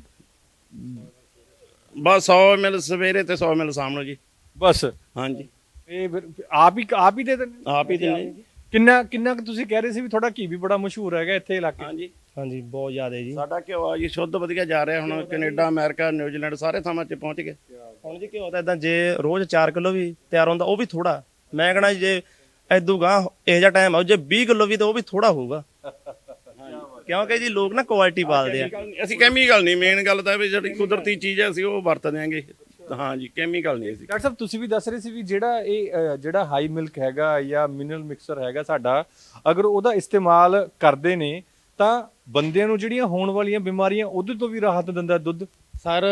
ਬਸ 100 ਮਿਲ ਸਵੇਰੇ ਤੇ 100 ਮਿਲ ਸ਼ਾਮ ਨੂੰ ਜੀ। ਬਸ। ਹਾਂਜੀ। ਇਹ ਫਿਰ ਆਪ ਹੀ ਆਪ ਹੀ ਦੇ ਦਿੰਦੇ ਆਪ ਹੀ ਦਿੰਦੇ ਕਿੰਨਾ ਕਿੰਨਾ ਕੁ ਤੁਸੀਂ ਕਹਿ ਰਹੇ ਸੀ ਵੀ ਤੁਹਾਡਾ ਘੀ ਵੀ ਬੜਾ ਮਸ਼ਹੂਰ ਹੈਗਾ ਇੱਥੇ ਇਲਾਕੇ 'ਚ। ਹਾਂਜੀ। ਹਾਂਜੀ ਬਹੁਤ ਜ਼ਿਆਦਾ ਜੀ। ਸਾਡਾ ਘਿਓ ਆ ਜੀ ਸ਼ੁੱਧ ਵਧੀਆ ਜਾ ਰਿਹਾ ਹੁਣ ਕੈਨੇਡਾ ਅਮਰੀਕਾ ਨਿਊਜ਼ੀਲੈਂਡ ਸਾਰੇ ਥਾਵਾਂ 'ਚ ਪਹੁੰਚ ਗਏ। ਹੁਣ ਜੀ ਘਿਓ ਤਾਂ ਇਦਾਂ ਜੇ ਰੋਜ਼ 4 ਕਿਲੋ ਵੀ ਤਿਆਰ ਹੁੰਦਾ ਉਹ ਵੀ ਥੋੜਾ ਮੈਂ ਕਹਣਾ ਜੇ ਐਦੂ ਗਾਂ ਇਹ ਜਿਹਾ ਟਾਈਮ ਆਉ ਜੇ 20 ਕਿਲੋ ਵੀ ਤਾਂ ਉਹ ਵੀ ਥੋੜਾ ਹੋਊਗਾ। ਕਿਉਂਕਿ ਜੀ ਲੋਕ ਨਾ ਕੁਆਲਿਟੀ ਪਾਲਦੇ ਆ। ਅਸੀਂ ਕੈਮੀਕਲ ਨਹੀਂ ਮੇਨ ਗੱਲ ਤਾਂ ਇਹ ਵੀ ਜਿਹੜੀ ਕੁਦਰਤੀ ਚੀਜ਼ ਹੈ ਅਸੀਂ ਉਹ ਵਰਤ ਦਿਆਂਗੇ ਹਾਂ ਜੀ ਕੈਮੀਕਲ ਨਹੀਂ ਅਸੀਂ ਡਾਕਟਰ ਸਾਹਿਬ ਤੁਸੀਂ ਵੀ ਦੱਸ ਰਹੇ ਸੀ ਵੀ ਜਿਹੜਾ ਇਹ ਅ, ਜਿਹੜਾ ਹਾਈ ਮਿਲਕ ਹੈਗਾ ਜਾਂ ਮਿਨਰਲ ਮਿਕਸਰ ਹੈਗਾ ਸਾਡਾ ਅਗਰ ਉਹਦਾ ਇਸਤੇਮਾਲ ਕਰਦੇ ਨੇ ਤਾਂ ਬੰਦਿਆਂ ਨੂੰ ਜਿਹੜੀਆਂ ਹੋਣ ਵਾਲੀਆਂ ਬਿਮਾਰੀਆਂ ਉਹਦੇ ਤੋਂ ਵੀ ਰਾਹਤ ਦਿੰਦਾ ਦੁੱਧ? ਸਰ